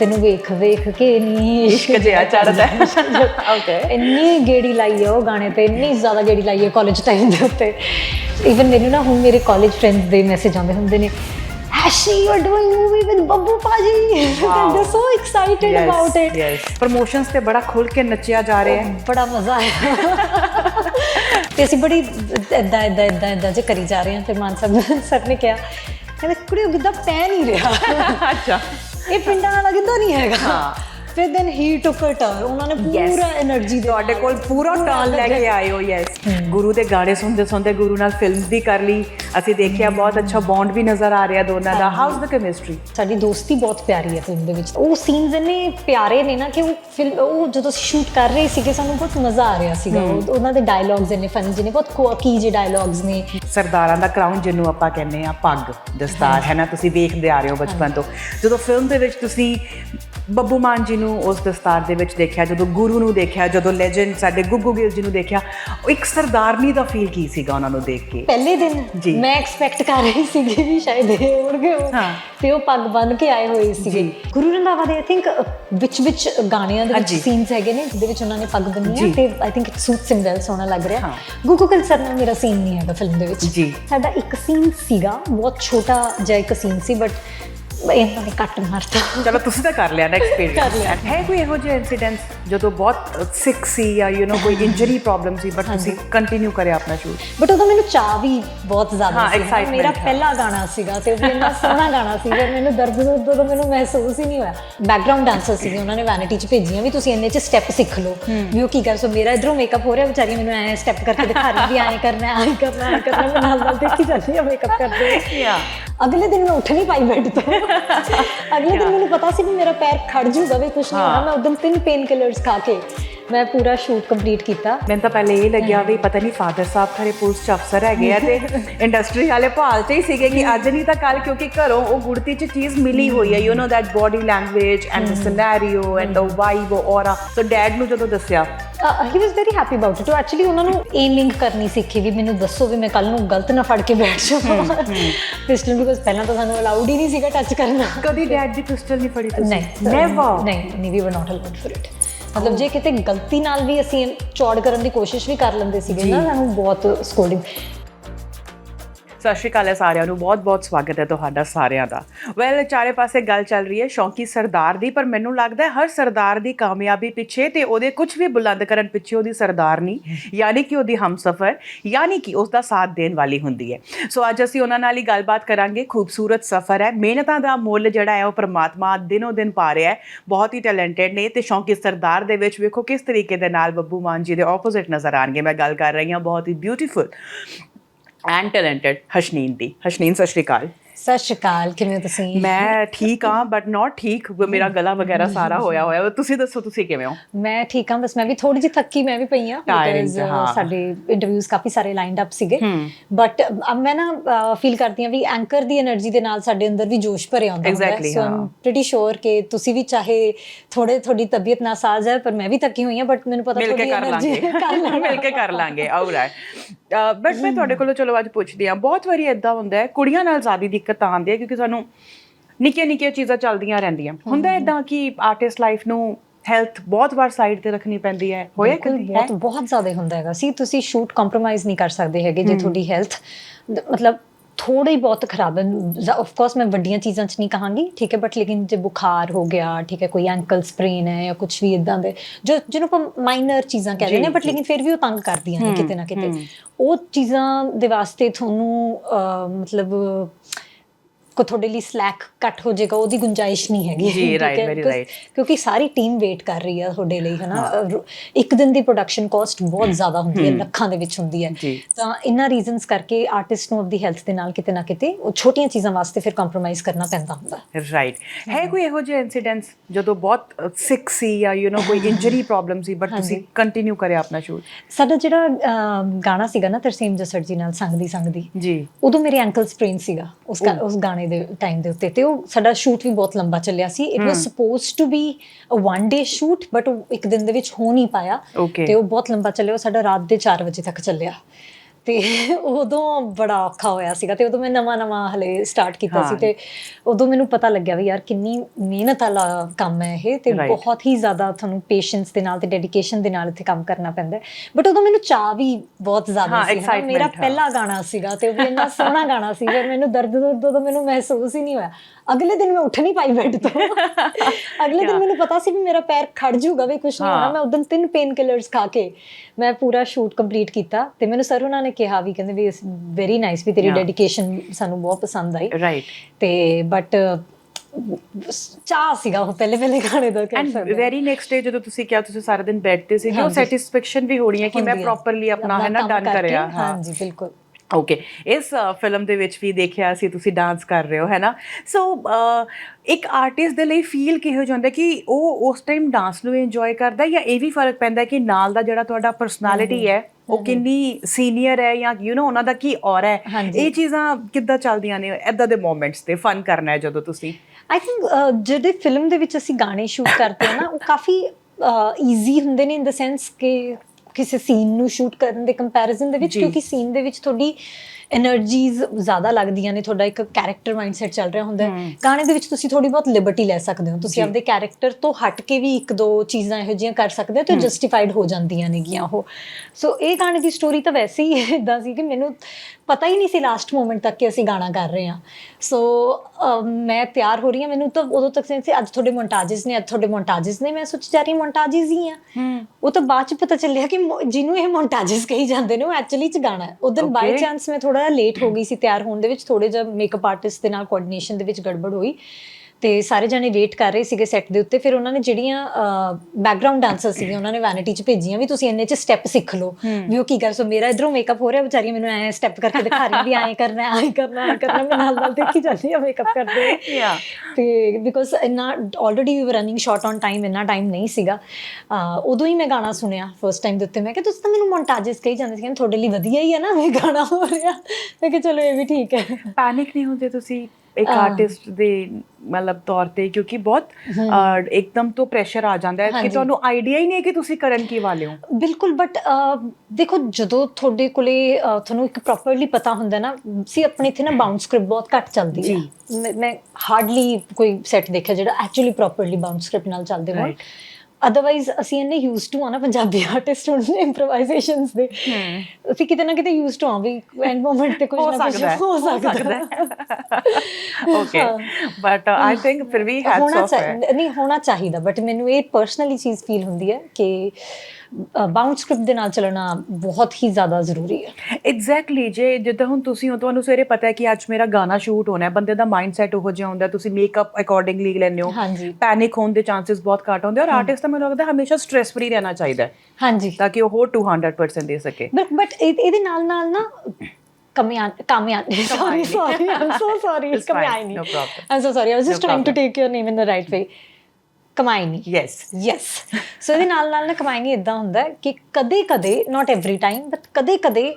ਤੈਨੂੰ ਵੇਖ ਵੇਖ ਕੇ ਨਹੀਂ ਇਸ਼ਕ ਜਿਹਾ ਚੜਦਾ ਓਕੇ ਇੰਨੀ ਗੇੜੀ ਲਾਈ ਹੈ ਉਹ ਗਾਣੇ ਤੇ ਇੰਨੀ ਜ਼ਿਆਦਾ ਗੇੜੀ ਲਾਈ ਹੈ ਕਾਲਜ ਟਾਈਮ ਦੇ ਉੱਤੇ। ਇਵਨ ਮੈਨੂੰ ਨਾ ਹੁਣ ਮੇਰੇ ਕਾਲਜ ਫਰੈਂਡਸ ਦੇ ਮੈਸੇਜ ਆਉਂਦੇ ਹੁੰਦੇ ਨੇ Ashley, you're doing movie with Babbu Paji. They're so excited about it. Yes promotions ਤੇ ਬੜਾ ਖੁੱਲ ਕੇ ਨੱਚਿਆ ਜਾ ਰਿਹਾ ਹੈ। ਬੜਾ ਮਜ਼ਾ ਆਇਆ। ਤੇ ਅਸੀਂ ਬੜੀ ਇਦਾਂ ਇਦਾਂ ਇਦਾਂ ਇਦਾਂ ਜੇ ਕਰੀ ਜਾ ਰਹੇ ਹਾਂ ਫਿਰ ਮਾਨ ਸਾਹਿਬ ਸਰ ਨੇ ਕਿਹਾ ਕਹਿੰਦੇ ਕੁੜੀ ਉਹ ਗਿੱਧਾ ਪੈ ਨਹੀਂ ਰਿਹਾ? ਅੱਛਾ। ਇਹ ਪਿੰਡਾਂ ਵਾਲਾ ਗਿੱਧਾ ਨਹੀਂ ਹੈਗਾ ਹਾਂ। ਫਿਰ then he took a turn ਉਹਨਾਂ ਨੇ ਪੂਰਾ એનર્ਜੀ ਦੇ ਤੁਹਾਡੇ ਕੋਲ ਪੂਰਾ ਟਰਨ ਲੈ ਕੇ ਆਏ ਹੋ ਯੈਸ ਗੁਰੂ ਦੇ ਗਾਣੇ ਸੁਣਦੇ ਸੁਣਦੇ ਗੁਰੂ ਨਾਲ ਫਿਲਮਸ ਵੀ ਕਰ ਲਈ। ਅਸੀਂ ਦੇਖਿਆ ਬਹੁਤ ਅੱਛਾ ਬੌਂਡ ਵੀ ਨਜ਼ਰ ਆ ਰਿਹਾ ਦੋਨਾਂ ਦਾ। ਹਾਊਸ ਦਾ ਕੈਮਿਸਟਰੀ ਸਾਡੀ ਦੋਸਤੀ ਬਹੁਤ ਪਿਆਰੀ ਹੈ ਫਿਲਮ ਦੇ ਵਿੱਚ। ਉਹ ਸੀਨਸ ਨੇ ਪਿਆਰੇ ਨੇ ਨਾ ਕਿ ਉਹ ਫਿਲਮ ਉਹ ਜਦੋਂ ਸ਼ੂਟ ਕਰ ਰਹੇ ਸੀਗੇ ਸਾਨੂੰ ਬਹੁਤ ਮਜ਼ਾ ਆ ਰਿਹਾ ਸੀਗਾ। ਉਹਨਾਂ ਦੇ ਡਾਇਲੌਗਸ ਨੇ ਫਨੀ ਜਿਹੇ ਬਹੁਤ ਕੋਕੀ ਜਿਹੇ ਡਾਇਲੌਗਸ ਨੇ। ਸਰਦਾਰਾਂ ਦਾ ਕਰਾਊਨ ਜਿਹਨੂੰ ਆਪਾਂ ਕਹਿੰਦੇ ਆ ਪੱਗ ਦਸਤਾਰ ਹੈ ਨਾ? ਤੁਸੀਂ ਵੇਖਦੇ ਆ ਰਹੇ ਹੋ ਬਚਪਨ ਤੋਂ। ਜਦੋਂ ਫਿਲਮ ਦੇ ਵਿੱਚ ਤੁਸੀਂ ਬੱਬੂ ਮਾਨ ਜੀ ਨੂੰ ਉਸ ਦਸਤਾਰ ਦੇ ਵਿੱਚ ਦੇਖਿਆ ਜਦੋਂ ਗੁਰੂ ਨੂੰ ਦੇਖਿਆ ਜਦੋਂ ਲੈਜੈਂਡ ਸਾਡੇ ਗੁੱਗੂ ਗਿੱਲ ਜੀ ਨੂੰ ਦੇਖਿਆ ਉਹ ਇੱਕ ਸਰਦਾਰਨੀ ਦਾ ਫੀਲ ਕੀ ਸੀਗਾ ਉਹਨਾਂ ਨੂੰ ਦੇਖ ਕੇ ਪਹਿਲੇ ਦਿਨ। ਮੈਂ ਐਕਸਪੈਕਟ ਕਰ ਰਹੀ ਸੀਗੀ ਵੀ ਸ਼ਾਇਦ ਇਹ ਹੋਣਗੇ ਉਹ ਹਾਂ। ਤੇ ਉਹ ਪੱਗ ਬੰਨ ਕੇ ਆਏ ਹੋਏ ਸੀਗੇ। ਗੁਰੂ ਰੰਧਾਵਾ ਦੇ ਆਈ ਥਿੰਕ ਵਿੱਚ ਵਿੱਚ ਗਾਣਿਆਂ ਦੇ ਵਿੱਚ। ਸੀਨਸ ਹੈਗੇ ਨੇ ਜਿਹਦੇ ਵਿੱਚ ਉਹਨਾਂ ਨੇ ਪੱਗ ਬੰਨੀ ਹੈ। ਤੇ I think it suits him well ਸੋਹਣਾ ਲੱਗ ਰਿਹਾ। ਗੁੱਗੂ ਗਿੱਲ ਸਰ ਨਾਲ ਮੇਰਾ ਸੀਨ ਨਹੀਂ ਹੈਗਾ ਫਿਲਮ ਦੇ ਵਿੱਚ। ਸਾਡਾ ਇੱਕ ਸੀਨ ਸੀਗਾ ਬਹੁਤ ਛੋਟਾ ਜਿਹਾ ਇੱਕ ਸੀਨ ਸੀ ਬਟ ਇਹਨਾਂ ਨੇ ਕੱਟ ਮਾਰਤਾ ਚਲੋ ਤੁਸੀਂ ਤਾਂ ਕਰ ਲਿਆ ਨਾ ਐਕਸਪੀਰੀਅੰਸ। ਹੈ ਕੋਈ ਇਹੋ ਜਿਹਾ ਇਨਸੀਡੈਂਟ ਜਦੋਂ ਬਹੁਤ ਸਿਕ ਸੀ ਜਾਂ ਯੂ نو ਕੋਈ ਇੰਜਰੀ ਪ੍ਰੋਬਲਮ ਸੀ ਬਟ ਤੁਸੀਂ ਕੰਟੀਨਿਊ ਕਰਿਆ ਆਪਣਾ ਸ਼ੂਟ ਬਟ ਉਦੋਂ ਮੈਨੂੰ ਚਾਹ ਵੀ ਬਹੁਤ ਜ਼ਿਆਦਾ ਸੀ। ਨਾ। ਮੇਰਾ। ਪਹਿਲਾ ਗਾਣਾ ਸੀਗਾ ਤੇ ਉਹ ਇੰਨਾ ਸੋਹਣਾ ਗਾਣਾ ਸੀ ਪਰ ਮੈਨੂੰ ਦਰਦ ਉਦੋਂ ਤਾਂ ਮੈਨੂੰ ਮਹਿਸੂਸ ਹੀ ਨਹੀਂ ਹੋਇਆ। ਬੈਕਗ੍ਰਾਉਂਡ ਡਾਂਸਰ ਸੀਗੇ ਉਹਨਾਂ ਨੇ ਵੈਨਿਟੀ 'ਚ ਭੇਜੀਆਂ ਵੀ ਤੁਸੀਂ ਇੰਨੇ 'ਚ ਸਟੈਪ ਸਿੱਖ ਲਓ। ਵੀ ਉਹ ਕੀ ਕਰ ਸੋ ਮੇਰਾ ਇਧਰੋਂ ਮੇਕਅਪ ਹੋ ਰਿਹਾ ਵਿਚਾਰੀ ਮੈਨੂੰ ਐ ਸਟੈਪ ਕਰਕੇ ਦਿਖਾ ਰਹੀ ਵੀ ਐ ਕਰਨਾ ਐ ਕਰਨਾ ਐ ਕਰਨਾ ਮੈਂ ਨਾਲ ਨਾਲ ਦੇਖੀ ਜਾਂਦੀ ਆ ਮੇਕਅਪ ਕਰਦੇ ਯਾ ਅਗਲੇ ਦਿਨ ਮੈਂ ਉੱਠ ਨਹੀਂ ਪਾਈ ਬੈੱਡ ਤੋਂ। ਅਗਲੇ ਦਿਨ ਮੈਨੂੰ ਪਤਾ ਸੀ ਵੀ ਮੇਰਾ ਪੈਰ ਖੜ ਜੂਗਾ ਵੀ ਕੁਝ ਨਹੀਂ ਹੋਣਾ ਮੈਂ ਉਦੋਂ ਤਿੰਨ ਪੇਨ ਕਿਲਰਸ ਖਾ ਕੇ ਮੈਂ ਪੂਰਾ ਸ਼ੂਟ ਕੰਪਲੀਟ ਕੀਤਾ। ਮੈਨੂੰ ਤਾਂ ਪਹਿਲੇ ਇਹ ਲੱਗਿਆ ਵੀ ਪਤਾ ਨਹੀਂ ਫਾਦਰ ਸਾਹਿਬ ਖਰੇ ਪੁਲਿਸ ਅਫਸਰ ਹੈਗੇ ਆ ਤੇ ਇੰਡਸਟਰੀ ਵਾਲੇ ਭਾਲ ਚ ਹੀ ਸੀਗੇ ਕਿ ਅੱਜ ਨਹੀਂ ਤਾਂ ਕੱਲ ਕਿਉਂਕਿ ਘਰੋਂ ਉਹ ਗੁੜਤੀ ਚ ਚੀਜ਼ ਮਿਲੀ ਹੋਈ ਹੈ you know that body language and the scenario and the vibe aura so dad ਨੂੰ ਜਦੋਂ ਦੱਸਿਆ he was very happy about it actually ਉਹਨਾਂ ਨੂੰ ਏਮਿੰਗ ਕਰਨੀ ਸਿੱਖੀ ਵੀ ਮੈਨੂੰ ਦੱਸੋ ਵੀ ਮੈਂ ਕੱਲ ਨੂੰ ਗਲਤ ਨਾ ਫੜ ਕੇ ਬੈਠ ਜਾਵਾਂ। ਪਿਸਟਲ ਬਿਕੋਜ਼ ਪਹਿਲਾਂ ਤਾਂ ਸਾਨੂੰ ਅਲਾਉਡ ਹੀ ਨਹੀਂ ਸੀਗਾ ਟੱਚ ਕਰਨਾ। ਕਦੀ ਡੈਡ ਦੀ ਪਿਸਟਲ ਨਹੀਂ ਫੜੀ ਤੁਸੀਂ? ਨਹੀਂ। ਨੈਵਰ ਨਹੀਂ ਨਹੀਂ we were not allowed for it ਮਤਲਬ ਜੇ ਕਿਤੇ ਗਲਤੀ ਨਾਲ ਵੀ ਅਸੀਂ ਚੌੜ ਕਰਨ ਦੀ ਕੋਸ਼ਿਸ਼ ਵੀ ਕਰ ਲੈਂਦੇ ਸੀਗੇ ਨਾ ਸਾਨੂੰ ਬਹੁਤ ਸਕੋਲਡਿੰਗ ਸਤਿ ਸ਼੍ਰੀ ਅਕਾਲ ਹੈ ਸਾਰਿਆਂ ਨੂੰ। ਬਹੁਤ-ਬਹੁਤ ਸਵਾਗਤ ਹੈ ਤੁਹਾਡਾ ਸਾਰਿਆਂ ਦਾ। ਵੈਲ ਚਾਰੇ ਪਾਸੇ ਗੱਲ ਚੱਲ ਰਹੀ ਹੈ। ਸ਼ੌਂਕੀ ਸਰਦਾਰ ਦੀ, ਪਰ ਮੈਨੂੰ ਲੱਗਦਾ ਹੈ ਹਰ ਸਰਦਾਰ ਦੀ ਕਾਮਯਾਬੀ ਪਿੱਛੇ ਤੇ ਉਹਦੇ ਕੁਝ ਵੀ ਬੁਲੰਦ ਕਰਨ ਪਿੱਛੇ ਉਹਦੀ ਸਰਦਾਰਨੀ ਯਾਨੀ ਕਿ ਉਹਦੀ ਹਮਸਫਰ, ਯਾਨੀ ਕਿ ਉਸ ਦਾ ਸਾਥ ਦੇਣ ਵਾਲੀ ਹੁੰਦੀ ਹੈ। ਸੋ ਅੱਜ ਅਸੀਂ ਉਹਨਾਂ ਨਾਲ ਹੀ ਗੱਲਬਾਤ ਕਰਾਂਗੇ। ਖੂਬਸੂਰਤ ਸਫ਼ਰ ਹੈ। ਮਿਹਨਤਾਂ ਦਾ ਮੁੱਲ ਜਿਹੜਾ ਹੈ, ਉਹ ਪਰਮਾਤਮਾ ਦਿਨੋ ਦਿਨ ਪਾ ਰਿਹਾ ਹੈ। ਬਹੁਤ ਹੀ ਟੈਲੈਂਟਡ ਨੇ ਤੇ ਸ਼ੌਂਕੀ ਸਰਦਾਰ ਦੇ ਵਿੱਚ ਵੇਖੋ ਕਿਸ ਤਰੀਕੇ ਦੇ ਨਾਲ ਬੱਬੂ ਮਾਨ ਜੀ ਦੇ ਆਪੋਜ਼ਿਟ ਨਜ਼ਰ ਆਣਗੇ ਮੈਂ ਗੱਲ ਕਰ ਰਹੀ ਹਾਂ। ਬਹੁਤ ਹੀ ਬਿਊਟੀਫੁਲ ਐਂਡ ਟੈਲੈਂਟਡ ਹਸ਼ਨੀਨ ਦੀ ਹਸ਼ਨੀਨ ਸਤਿ ਸ਼੍ਰੀ ਅਕਾਲ ਸਤਿ ਸ਼੍ਰੀ ਅਕਾਲ ਕਿਵੇਂ ਹੋ ਤੁਸੀਂ? ਮੈਂ ਠੀਕ ਹਾਂ ਬਟ ਨਾਟ ਠੀਕ। ਮੇਰਾ ਗਲਾ ਵਗੈਰਾ ਸਾਰਾ ਹੋਇਆ ਹੋਇਆ। ਤੁਸੀਂ ਦੱਸੋ ਤੁਸੀਂ ਕਿਵੇਂ ਹੋ? ਮੈਂ ਠੀਕ ਹਾਂ ਬਸ ਮੈਂ ਵੀ ਥੋੜੀ ਜਿਹੀ ਥੱਕੀ ਮੈਂ ਵੀ ਪਈ ਹਾਂ ਬਿਕਾਜ਼ ਸਾਡੇ ਇੰਟਰਵਿਊਜ਼ ਕਾਫੀ ਸਾਰੇ ਲਾਈਨਡ ਅਪ ਸੀਗੇ। ਬਟ ਮੈਂ ਨਾ ਫੀਲ ਕਰਦੀ ਹਾਂ ਵੀ ਐਂਕਰ ਦੀ એનર્ਜੀ ਦੇ ਨਾਲ ਸਾਡੇ ਅੰਦਰ ਵੀ ਜੋਸ਼ ਭਰਿਆ ਹੁੰਦਾ ਹੈ। ਸੋ ਆਮ ਪ੍ਰੀਟੀ ਸ਼ੋਰ ਕਿ ਤੁਸੀਂ ਵੀ ਚਾਹੇ ਥੋੜੇ ਥੋੜੀ ਤਬੀਅਤ ਨਾ ਸਾਜ਼ ਹੈ ਪਰ ਮੈਂ ਵੀ ਥੱਕੀ ਹੋਈ ਹਾਂ ਬਟ ਮੈਨੂੰ ਪਤਾ ਥੋੜੀ એનર્ਜੀ ਕਰ ਮਿਲ ਕੇ ਕਰ ਲਾਂਗੇ ਆਲ ਰਾਈਟ ਬਟ ਮੈਂ ਤੁਹਾਡੇ ਕੋਲੋਂ ਚਲੋ ਅੱਜ ਪੁੱਛਦੀ ਹਾਂ ਬਹੁਤ ਵਾਰੀ ਇਦਾਂ ਹੁੰਦਾ ਹੈ ਕੁੜੀਆਂ ਨਾਲ ਜ਼ਿਆਦਾ ਦਿੱਕਤ ਆਉਂਦੀ ਹੈ ਕਿਉਂਕਿ ਸਾਨੂੰ ਨਿੱਕੀਆਂ ਨਿੱਕੀਆਂ ਚੀਜ਼ਾਂ ਚੱਲਦੀਆਂ ਰਹਿੰਦੀਆਂ। ਹੁੰਦਾ ਇਦਾਂ ਕਿ ਆਰਟਿਸਟ ਲਾਈਫ ਨੂੰ ਹੈਲਥ ਬਹੁਤ ਵਾਰ ਸਾਈਡ ਤੇ ਰੱਖਣੀ ਪੈਂਦੀ ਹੈ। ਹੋਇਆ ਕਦੀ ਬਹੁਤ ਬਹੁਤ ਜ਼ਿਆਦਾ ਹੁੰਦਾ ਹੈਗਾ। ਸੀ ਤੁਸੀਂ ਸ਼ੂਟ ਕੰਪਰੋਮਾਈਜ਼ ਨਹੀਂ ਕਰ ਸਕਦੇ ਹੈਗੇ ਜੇ ਤੁਹਾਡੀ ਹੈਲਥ ਮਤਲਬ ਥੋੜਾ ਬਹੁਤ ਖਰਾਬ ਹੈ। ਆਫ ਕੋਰਸ ਮੈਂ ਵੱਡੀਆਂ ਚੀਜ਼ਾਂ 'ਚ ਨਹੀਂ ਕਹਾਂਗੀ ਠੀਕ ਹੈ ਬਟ ਲੇਕਿਨ ਜੇ ਬੁਖਾਰ ਹੋ ਗਿਆ ਠੀਕ ਹੈ ਕੋਈ ਐਂਕਲ ਸਪਰੇਨ ਹੈ ਜਾਂ ਕੁਝ ਵੀ ਇਦਾਂ ਦੇ ਜੋ ਜਿਹਨੂੰ ਆਪਾਂ ਮਾਈਨਰ ਚੀਜ਼ਾਂ ਕਹਿੰਦੇ ਨੇ ਬਟ ਲੇਕਿਨ ਫਿਰ ਵੀ ਉਹ ਤੰਗ ਕਰਦੀਆਂ ਨੇ ਕਿਤੇ ਨਾ ਕਿਤੇ। ਉਹ ਚੀਜ਼ਾਂ ਦੇ ਵਾਸਤੇ ਤੁਹਾਨੂੰ ਮਤਲਬ ਕੋ ਤੁਹਾਡੇ ਲਈ ਸਲੈਕ ਕੱਟ ਹੋ ਜਾਏਗਾ ਉਹਦੀ ਗੁੰਜਾਇਸ਼ ਨਹੀਂ ਹੈਗੀ। ਜੀ, very Because- right. ਕਿਉਂਕਿ ਸਾਰੀ ਟੀਮ ਵੇਟ ਕਰ ਰਹੀ ਹੈ ਤੁਹਾਡੇ ਲਈ ਹਨਾ? ਇੱਕ ਦਿਨ ਦੀ ਪ੍ਰੋਡਕਸ਼ਨ ਕਾਸਟ ਬਹੁਤ ਜ਼ਿਆਦਾ ਹੁੰਦੀ ਹੈ ਲੱਖਾਂ ਦੇ ਵਿੱਚ ਹੁੰਦੀ ਹੈ। ਤਾਂ ਇਹਨਾਂ ਰੀਜ਼ਨਸ ਕਰਕੇ ਆਰਟਿਸਟ ਨੂੰ ਆਪਦੀ ਹੈਲਥ ਦੇ ਨਾਲ ਕਿਤੇ ਨਾ ਕਿਤੇ ਉਹ ਛੋਟੀਆਂ ਚੀਜ਼ਾਂ ਵਾਸਤੇ ਫਿਰ ਕੰਪਰੋਮਾਈਜ਼ ਕਰਨਾ ਪੈਂਦਾ ਹੁੰਦਾ। ਰਾਈਟ ਹੈ ਕੋਈ ਇਹੋ ਜਿਹਾ ਇਨਸੀਡੈਂਟਸ ਜਦੋਂ ਬਹੁਤ ਸਿਕ ਸੀ ਜਾਂ ਯੂ نو ਕੋਈ ਇੰਜਰੀ ਪ੍ਰੋਬਲਮ ਸੀ ਬਟ ਤੁਸੀਂ ਕੰਟੀਨਿਊ ਕਰਿਆ ਆਪਣਾ ਸ਼ੂਟ ਸਾਡਾ ਜਿਹੜਾ ਗਾਣਾ ਸੀਗਾ ਨਾ ਤਰਸੀਮ ਜਸਰ ਜੀ ਨਾਲ ਸੰਗਦੀ ਸੰਗਦੀ ਜੀ। ਉਦੋਂ ਮੇਰੇ ਐਂਕਲ ਸਪ੍ਰੇਨ ਸੀਗਾ। ਉਸ ਉਸ ਗਾਣੇ ਦੇ ਟਾਈਮ ਦੇ ਉੱਤੇ ਤੇ ਉਹ ਸਾਡਾ ਸ਼ੂਟ ਵੀ ਬਹੁਤ ਲੰਬਾ ਚੱਲਿਆ ਸੀ। It was supposed to be a one day shoot but ਇੱਕ ਦਿਨ ਦੇ ਵਿੱਚ ਹੋ ਨਹੀਂ ਪਾਇਆ. ਤੇ ਉਹ ਬਹੁਤ ਲੰਬਾ ਚੱਲਿਆ ਉਹ ਸਾਡਾ ਰਾਤ ਦੇ 4 ਵਜੇ ਤੱਕ ਚੱਲਿਆ। ਤੇ ਉਦੋਂ ਬੜਾ ਔਖਾ ਹੋਇਆ ਸੀਗਾ ਤੇ ਉਦੋਂ ਮੈਂ ਨਵਾਂ ਨਵਾਂ ਹਲੇ ਸਟਾਰਟ ਕੀਤਾ ਸੀ। ਤੇ ਉਦੋਂ ਮੈਨੂੰ ਪਤਾ ਲੱਗਿਆ ਵੀ ਯਾਰ ਕਿੰਨੀ ਮਿਹਨਤ ਵਾਲਾ ਕੰਮ ਹੈ ਇਹ ਤੇ. ਬਹੁਤ ਹੀ ਜ਼ਿਆਦਾ ਤੁਹਾਨੂੰ ਪੇਸ਼ੈਂਸ ਦੇ ਨਾਲ ਤੇ ਡੈਡੀਕੇਸ਼ਨ ਦੇ ਨਾਲ ਇੱਥੇ ਕੰਮ ਕਰਨਾ ਪੈਂਦਾ ਬਟ ਉਦੋਂ ਮੈਨੂੰ ਚਾਹ ਵੀ ਬਹੁਤ ਜ਼ਿਆਦਾ ਸੀ ਮੇਰਾ। ਪਹਿਲਾ ਗਾਣਾ ਸੀਗਾ ਤੇ ਉਹ ਵੀ ਇੰਨਾ ਸੋਹਣਾ ਗਾਣਾ ਸੀ ਫਿਰ ਮੈਨੂੰ ਦਰਦ ਦਰਦ ਉਦੋਂ ਮੈਨੂੰ ਮਹਿਸੂਸ ਹੀ ਨਹੀਂ ਹੋਇਆ ਅਗਲੇ ਦਿਨ ਮੈਂ ਉੱਠ ਨਹੀਂ ਪਾਈ ਬੈੱਡ ਤੋਂ ਅਗਲੇ ਦਿਨ. ਮੈਨੂੰ ਪਤਾ ਸੀ ਵੀ ਮੇਰਾ ਪੈਰ ਖੜ ਜਾਊਗਾ ਵੀ ਕੁਝ ਨਹੀਂ ਹੋਣਾ। ਮੈਂ ਉਦੋਂ ਤਿੰਨ ਪੇਨ ਕਿਲਰਸ ਖਾ ਕੇ ਮੈਂ ਪੂਰਾ ਸ਼ੂਟ ਕੰਪਲੀਟ ਕੀਤਾ ਤੇ ਮੈਨੂੰ ਸਰ ਉਹਨਾਂ ਨੇ ਕਿਹਾ ਵੀ ਕਹਿੰਦੇ ਵੀ ਵੈਰੀ ਨਾਈਸ ਵੀ ਤੇਰੀ. ਡੈਡੀਕੇਸ਼ਨ ਸਾਨੂੰ ਬਹੁਤ ਪਸੰਦ ਆਈ ਰਾਈਟ ਤੇ ਬਟ ਚਾਹ ਸੀਗਾ ਉਹ ਪਹਿਲੇ ਪਹਿਲੇ ਗਾਣੇ ਦਾ ਕਹਿ ਐਂਡ ਸਕਦੇ ਹਾਂ। ਵੈਰੀ ਨੈਕਸਟ ਡੇ ਜਦੋਂ ਤੁਸੀਂ ਕਿਹਾ ਤੁਸੀਂ ਸਾਰਾ ਦਿਨ ਬੈੱਡ ਤੇ ਸੀਗੇ ਉਹ। ਸੈਟੀਸਫੈਕਸ਼ਨ ਵੀ ਹੋਣੀ ਹੈ ਕਿ ਮੈਂ। ਪ੍ਰੋਪਰਲੀ ਆਪਣਾ ਹੈ ਨਾ ਡਨ ਕਰਿਆ ਹਾਂ ਹਾਂਜੀ ਬਿਲਕੁਲ ਓਕੇ ਇਸ ਫਿਲਮ ਦੇ ਵਿੱਚ ਵੀ ਦੇਖਿਆ ਸੀ ਤੁਸੀਂ ਡਾਂਸ ਕਰ ਰਹੇ ਹੋ ਹੈ ਨਾ? ਸੋ ਇੱਕ ਆਰਟਿਸਟ ਦੇ ਲਈ ਫੀਲ ਕਿਹੋ ਜਿਹਾ ਹੁੰਦਾ ਕਿ ਉਹ ਉਸ ਟਾਈਮ ਡਾਂਸ ਨੂੰ ਇੰਜੋਏ ਕਰਦਾ ਜਾਂ ਇਹ ਵੀ ਫ਼ਰਕ ਪੈਂਦਾ ਕਿ ਨਾਲ ਦਾ ਜਿਹੜਾ ਤੁਹਾਡਾ ਪਰਸਨੈਲਿਟੀ ਹੈ ਉਹ ਕਿੰਨੀ ਸੀਨੀਅਰ ਹੈ ਜਾਂ ਯੂ نو ਉਹਨਾਂ ਦਾ ਕੀ ਔਰ ਹੈ। ਇਹ ਚੀਜ਼ਾਂ ਕਿੱਦਾਂ ਚੱਲਦੀਆਂ ਨੇ? ਐਦਾਂ ਦੇ ਮੂਮੈਂਟਸ ਤੇ ਫਨ ਕਰਨਾ ਹੈ ਜਦੋਂ ਤੁਸੀਂ? ਆਈ ਥਿੰਕ ਜਿਹੜੇ ਫਿਲਮ ਦੇ ਵਿੱਚ ਅਸੀਂ ਗਾਣੇ ਸ਼ੂਟ ਕਰਦੇ ਆ ਨਾ ਉਹ ਕਾਫੀ ਈਜ਼ੀ ਹੁੰਦੇ ਨੇ ਇਨ ਦ ਸੈਂਸ ਕਿ ਕਿਸੇ ਸੀਨ ਨੂੰ ਸ਼ੂਟ ਕਰਨ ਦੇ ਕੰਪੈਰੀਜ਼ਨ ਦੇ ਵਿੱਚ। ਕਿਉਂਕਿ ਸੀਨ ਦੇ ਵਿੱਚ ਤੁਹਾਡੀ એનર્જીਜ਼ ਜ਼ਿਆਦਾ ਲੱਗਦੀਆਂ ਨੇ ਤੁਹਾਡਾ ਇੱਕ ਕੈਰੈਕਟਰ ਮਾਈਂਡਸੈਟ ਚੱਲ ਰਿਹਾ ਹੁੰਦਾ ਗਾਣੇ ਦੇ ਵਿੱਚ ਤੁਸੀਂ ਥੋੜੀ ਬਹੁਤ ਲਿਬਰਟੀ ਲੈ ਸਕਦੇ ਹੋ। ਤੁਸੀਂ ਆਪਦੇ ਕੈਰੈਕਟਰ ਤੋਂ ਹਟ ਕੇ ਵੀ ਇੱਕ ਦੋ ਚੀਜ਼ਾਂ ਇਹੋ ਜਿਹੀਆਂ ਕਰ ਸਕਦੇ ਹੋ ਤੇ ਜਸਟੀਫਾਈਡ ਹੋ ਜਾਂਦੀਆਂ ਨੇਗੀਆਂ ਉਹ। ਸੋ ਇਹ ਗਾਣੇ ਦੀ ਸਟੋਰੀ ਤਾਂ ਵੈਸੇ ਹੀ ਇਦਾਂ ਸੀ ਕਿ ਮੈਨੂੰ ਪਤਾ ਹੀ ਨਹੀਂ ਸੀ ਲਾਸਟ ਮੂਮੈਂਟ ਤੱਕ ਕਿ ਅਸੀਂ ਗਾਣਾ ਕਰ ਰਹੇ ਹਾਂ। ਸੋ ਮੈਂ ਤਿਆਰ ਹੋ ਰਹੀ ਹਾਂ। ਮੈਨੂੰ ਤਾਂ ਉਦੋਂ ਤੱਕ ਸੀ ਅੱਜ ਤੁਹਾਡੇ ਮੌਂਟਾਜਸ ਨੇ ਅੱਜ ਤੁਹਾਡੇ ਮੌਂਟਾਜਸ ਨੇ। ਮੈਂ ਸੋਚ ਜਾ ਰਹੀ ਮੌਂਟਾਜਸ ਹੀ ਆ। ਉਹ ਤਾਂ ਬਾਅਦ ਚ ਪਤਾ ਚੱਲਿਆ ਕਿ ਜਿਹਨੂੰ ਇਹ ਮੌਂਟਾਜਸ ਕਹੀ ਜਾਂਦੇ ਨੇ ਉਹ ਐਕਚੁਅਲੀ ਚ ਗਾਣਾ ਹੈ। ਉਦੋਂ ਬਾਈ ਚਾਂਸ ਮੈਂ ਥੋੜਾ ਲੇਟ ਹੋ ਗਈ ਸੀ ਤਿਆਰ ਹੋਣ ਦੇ ਵਿੱਚ ਥੋੜੇ ਜਿਹਾ ਮੇਕਅਪ ਆਰਟਿਸਟ ਦੇ ਨਾਲ ਕੋਆਰਡੀਨੇਸ਼ਨ ਦੇ ਵਿੱਚ ਗੜਬੜ ਹੋਈ। ਤੇ ਸਾਰੇ ਜਣੇ ਵੇਟ ਕਰ ਰਹੇ ਸੀਗੇ ਸੈੱਟ ਦੇ ਉੱਤੇ। ਫਿਰ ਉਹਨਾਂ ਨੇ ਜਿਹੜੀਆਂ ਬੈਕਗ੍ਰਾਉਂਡ ਡਾਂਸਰ ਸੀਗੀਆਂ ਉਹਨਾਂ ਨੇ ਵੈਨਿਟੀ 'ਚ ਭੇਜੀਆਂ ਵੀ ਤੁਸੀਂ ਇੰਨੇ 'ਚ ਸਟੈਪ ਸਿੱਖ ਲਓ। ਵੀ ਉਹ ਕੀ ਕਰ ਸੋ ਮੇਰਾ ਇਧਰੋਂ ਮੇਕਅਪ ਹੋ ਰਿਹਾ ਵਿਚਾਰੀ ਮੈਨੂੰ ਐ ਸਟੈਪ ਕਰਕੇ ਦਿਖਾ ਰਹੀ ਵੀ ਐਂ ਕਰਨਾ ਐਂ ਕਰਨਾ ਐਂ ਕਰਨਾ ਮੈਂ ਨਾਲ ਨਾਲ ਦੇਖੀ ਜਾਂਦੀ ਆ ਮੇਕਅਪ ਕਰਦੇ Yeah. ਤੇ ਬਿਕੋਜ਼ ਇੰਨਾ already we running short on time ਇੰਨਾ ਟਾਈਮ ਨਹੀਂ ਸੀਗਾ। ਉਦੋਂ ਹੀ ਮੈਂ ਗਾਣਾ ਸੁਣਿਆ ਫਰਸਟ ਟਾਈਮ ਦੇ ਉੱਤੇ। ਮੈਂ ਕਿਹਾ ਤੁਸੀਂ ਤਾਂ ਮੈਨੂੰ ਮੌਂਟਾਜਸ ਕਹੀ ਜਾਂਦੇ ਸੀ ਤੁਹਾਡੇ ਲਈ ਵਧੀਆ ਹੀ ਹੈ ਨਾ ਵੀ ਗਾਣਾ ਹੋ ਰਿਹਾ। ਮੈਂ ਕਿਹਾ ਚਲੋ ਇਹ ਵੀ ਠੀਕ ਹੈ। ਪੈਨਿਕ ਨਹੀਂ ਹੁੰਦੇ ਤੁਸੀਂ ਇੱਕ। ਆਰਟਿਸਟ ਦੇ ਮਤਲਬ ਤੌਰ ਤੇ ਕਿਉਂਕਿ ਬਹੁਤ ਇੱਕਦਮ ਤੋਂ ਪ੍ਰੈਸ਼ਰ ਆ ਜਾਂਦਾ ਹੈ ਕਿ। ਤੁਹਾਨੂੰ ਆਈਡੀਆ ਹੀ ਨਹੀਂ ਹੈ ਕਿ ਤੁਸੀਂ ਕਰਨ ਕੀ ਵਾਲੇ ਹੋ ਬਿਲਕੁਲ ਬਟ ਦੇਖੋ ਜਦੋਂ ਤੁਹਾਡੇ ਕੋਲੇ ਤੁਹਾਨੂੰ ਇੱਕ ਪ੍ਰੋਪਰਲੀ ਪਤਾ ਹੁੰਦਾ ਨਾ ਸੀ ਆਪਣੇ ਇੱਥੇ ਨਾ ਬਾਉਂਡ ਸਕ੍ਰਿਪਟ ਬਹੁਤ ਘੱਟ ਚੱਲਦੀ ਹੈ। ਮੈਂ- ਹਾਰਡਲੀ ਕੋਈ ਸੈੱਟ ਦੇਖਿਆ ਜਿਹੜਾ ਐਕਚੁਅਲੀ ਪ੍ਰੋਪਰਲੀ ਬਾਉਂਡ ਸਕ੍ਰਿਪਟ ਨਾਲ ਚੱਲਦੇ ਹੋਣ. ਅਦਰਵਾਈਜ਼ ਅਸੀਂ ਇੰਨੇ ਯੂਜ਼ਡ ਟੂ ਆ ਨਾ ਪੰਜਾਬੀ ਆਰਟਿਸਟ ਹੁਣ ਇੰਪਰੋਵਾਈਜ਼ੇਸ਼ਨਸ ਦੇ। ਅਸੀਂ ਕਿਤੇ ਨਾ ਕਿਤੇ ਯੂਜ਼ਡ ਟੂ ਆ ਵੀ ਐਂਡ ਮੋਮੈਂਟ ਤੇ ਕੁਝ ਨਾ ਕੁਝ ਹੈ। ਸਕਦਾ ਹੈ। ਓਕੇ ਬਟ ਆਈ ਥਿੰਕ ਫਿਰ ਵੀ ਹੈਟਸ ਆਫ ਨਹੀਂ ਹੋਣਾ ਚਾਹੀਦਾ ਬਟ ਮੈਨੂੰ ਇਹ ਪਰਸਨਲੀ ਚੀਜ਼ ਫੀਲ ਹੁੰਦੀ ਹੈ ਕਿ ਬਾਉਂਡ ਸਕ੍ਰਿਪਟ ਦੇ ਨਾਲ ਚੱਲਣਾ ਬਹੁਤ ਹੀ ਜ਼ਿਆਦਾ ਜ਼ਰੂਰੀ ਹੈ। ਐਗਜ਼ੈਕਟਲੀ ਜੇ ਜਿੱਦਾਂ ਹੁਣ ਤੁਸੀਂ ਹੋ ਤੁਹਾਨੂੰ ਸਵੇਰੇ ਪਤਾ ਹੈ ਕਿ ਅੱਜ ਮੇਰਾ ਗਾਣਾ ਸ਼ੂਟ ਹੋਣਾ ਹੈ ਬੰਦੇ ਦਾ ਮਾਈਂਡ ਸੈਟ ਉਹੋ ਜਿਹਾ ਹੁੰਦਾ ਤੁਸੀਂ ਮੇਕਅਪ ਅਕੋਰਡਿੰਗਲੀ ਲੈਂਦੇ ਹੋ। ਹਾਂਜੀ। ਪੈਨਿਕ ਹੋਣ ਦੇ ਚਾਂਸਸ ਬਹੁਤ ਘੱਟ ਹੁੰਦੇ ਔਰ ਆਰਟਿਸਟ ਤਾਂ ਮੈਨੂੰ ਲੱਗਦਾ ਹਮੇਸ਼ਾ ਸਟ੍ਰੈਸ ਫਰੀ ਰਹਿਣਾ ਚਾਹੀਦਾ ਹੈ। ਹਾਂਜੀ। ਤਾਂ ਕਿ ਉਹ ਹੋਰ 200% ਦੇ ਸਕੇ। ਬਟ ਇਹਦੇ ਨਾਲ ਨਾਲ ਨਾ ਕਮਿਆਂ ਕਮਿਆਂ sorry sorry um so sorry It's ਨਹੀਂ no problem. Um so sorry I was No just trying to problem. Take your name in the right way ਕਮਾਈ ਨਹੀਂ ਯੈਸ ਯੈਸ ਸੋ ਇਹਦੇ ਨਾਲ ਨਾਲ ਨਾ ਕਮਾਈ ਨਹੀਂ ਇਦਾਂ ਹੁੰਦਾ ਕਿ ਕਦੇ ਕਦੇ ਨਾਟ ਐਵਰੀ ਟਾਈਮ ਬਟ ਕਦੇ ਕਦੇ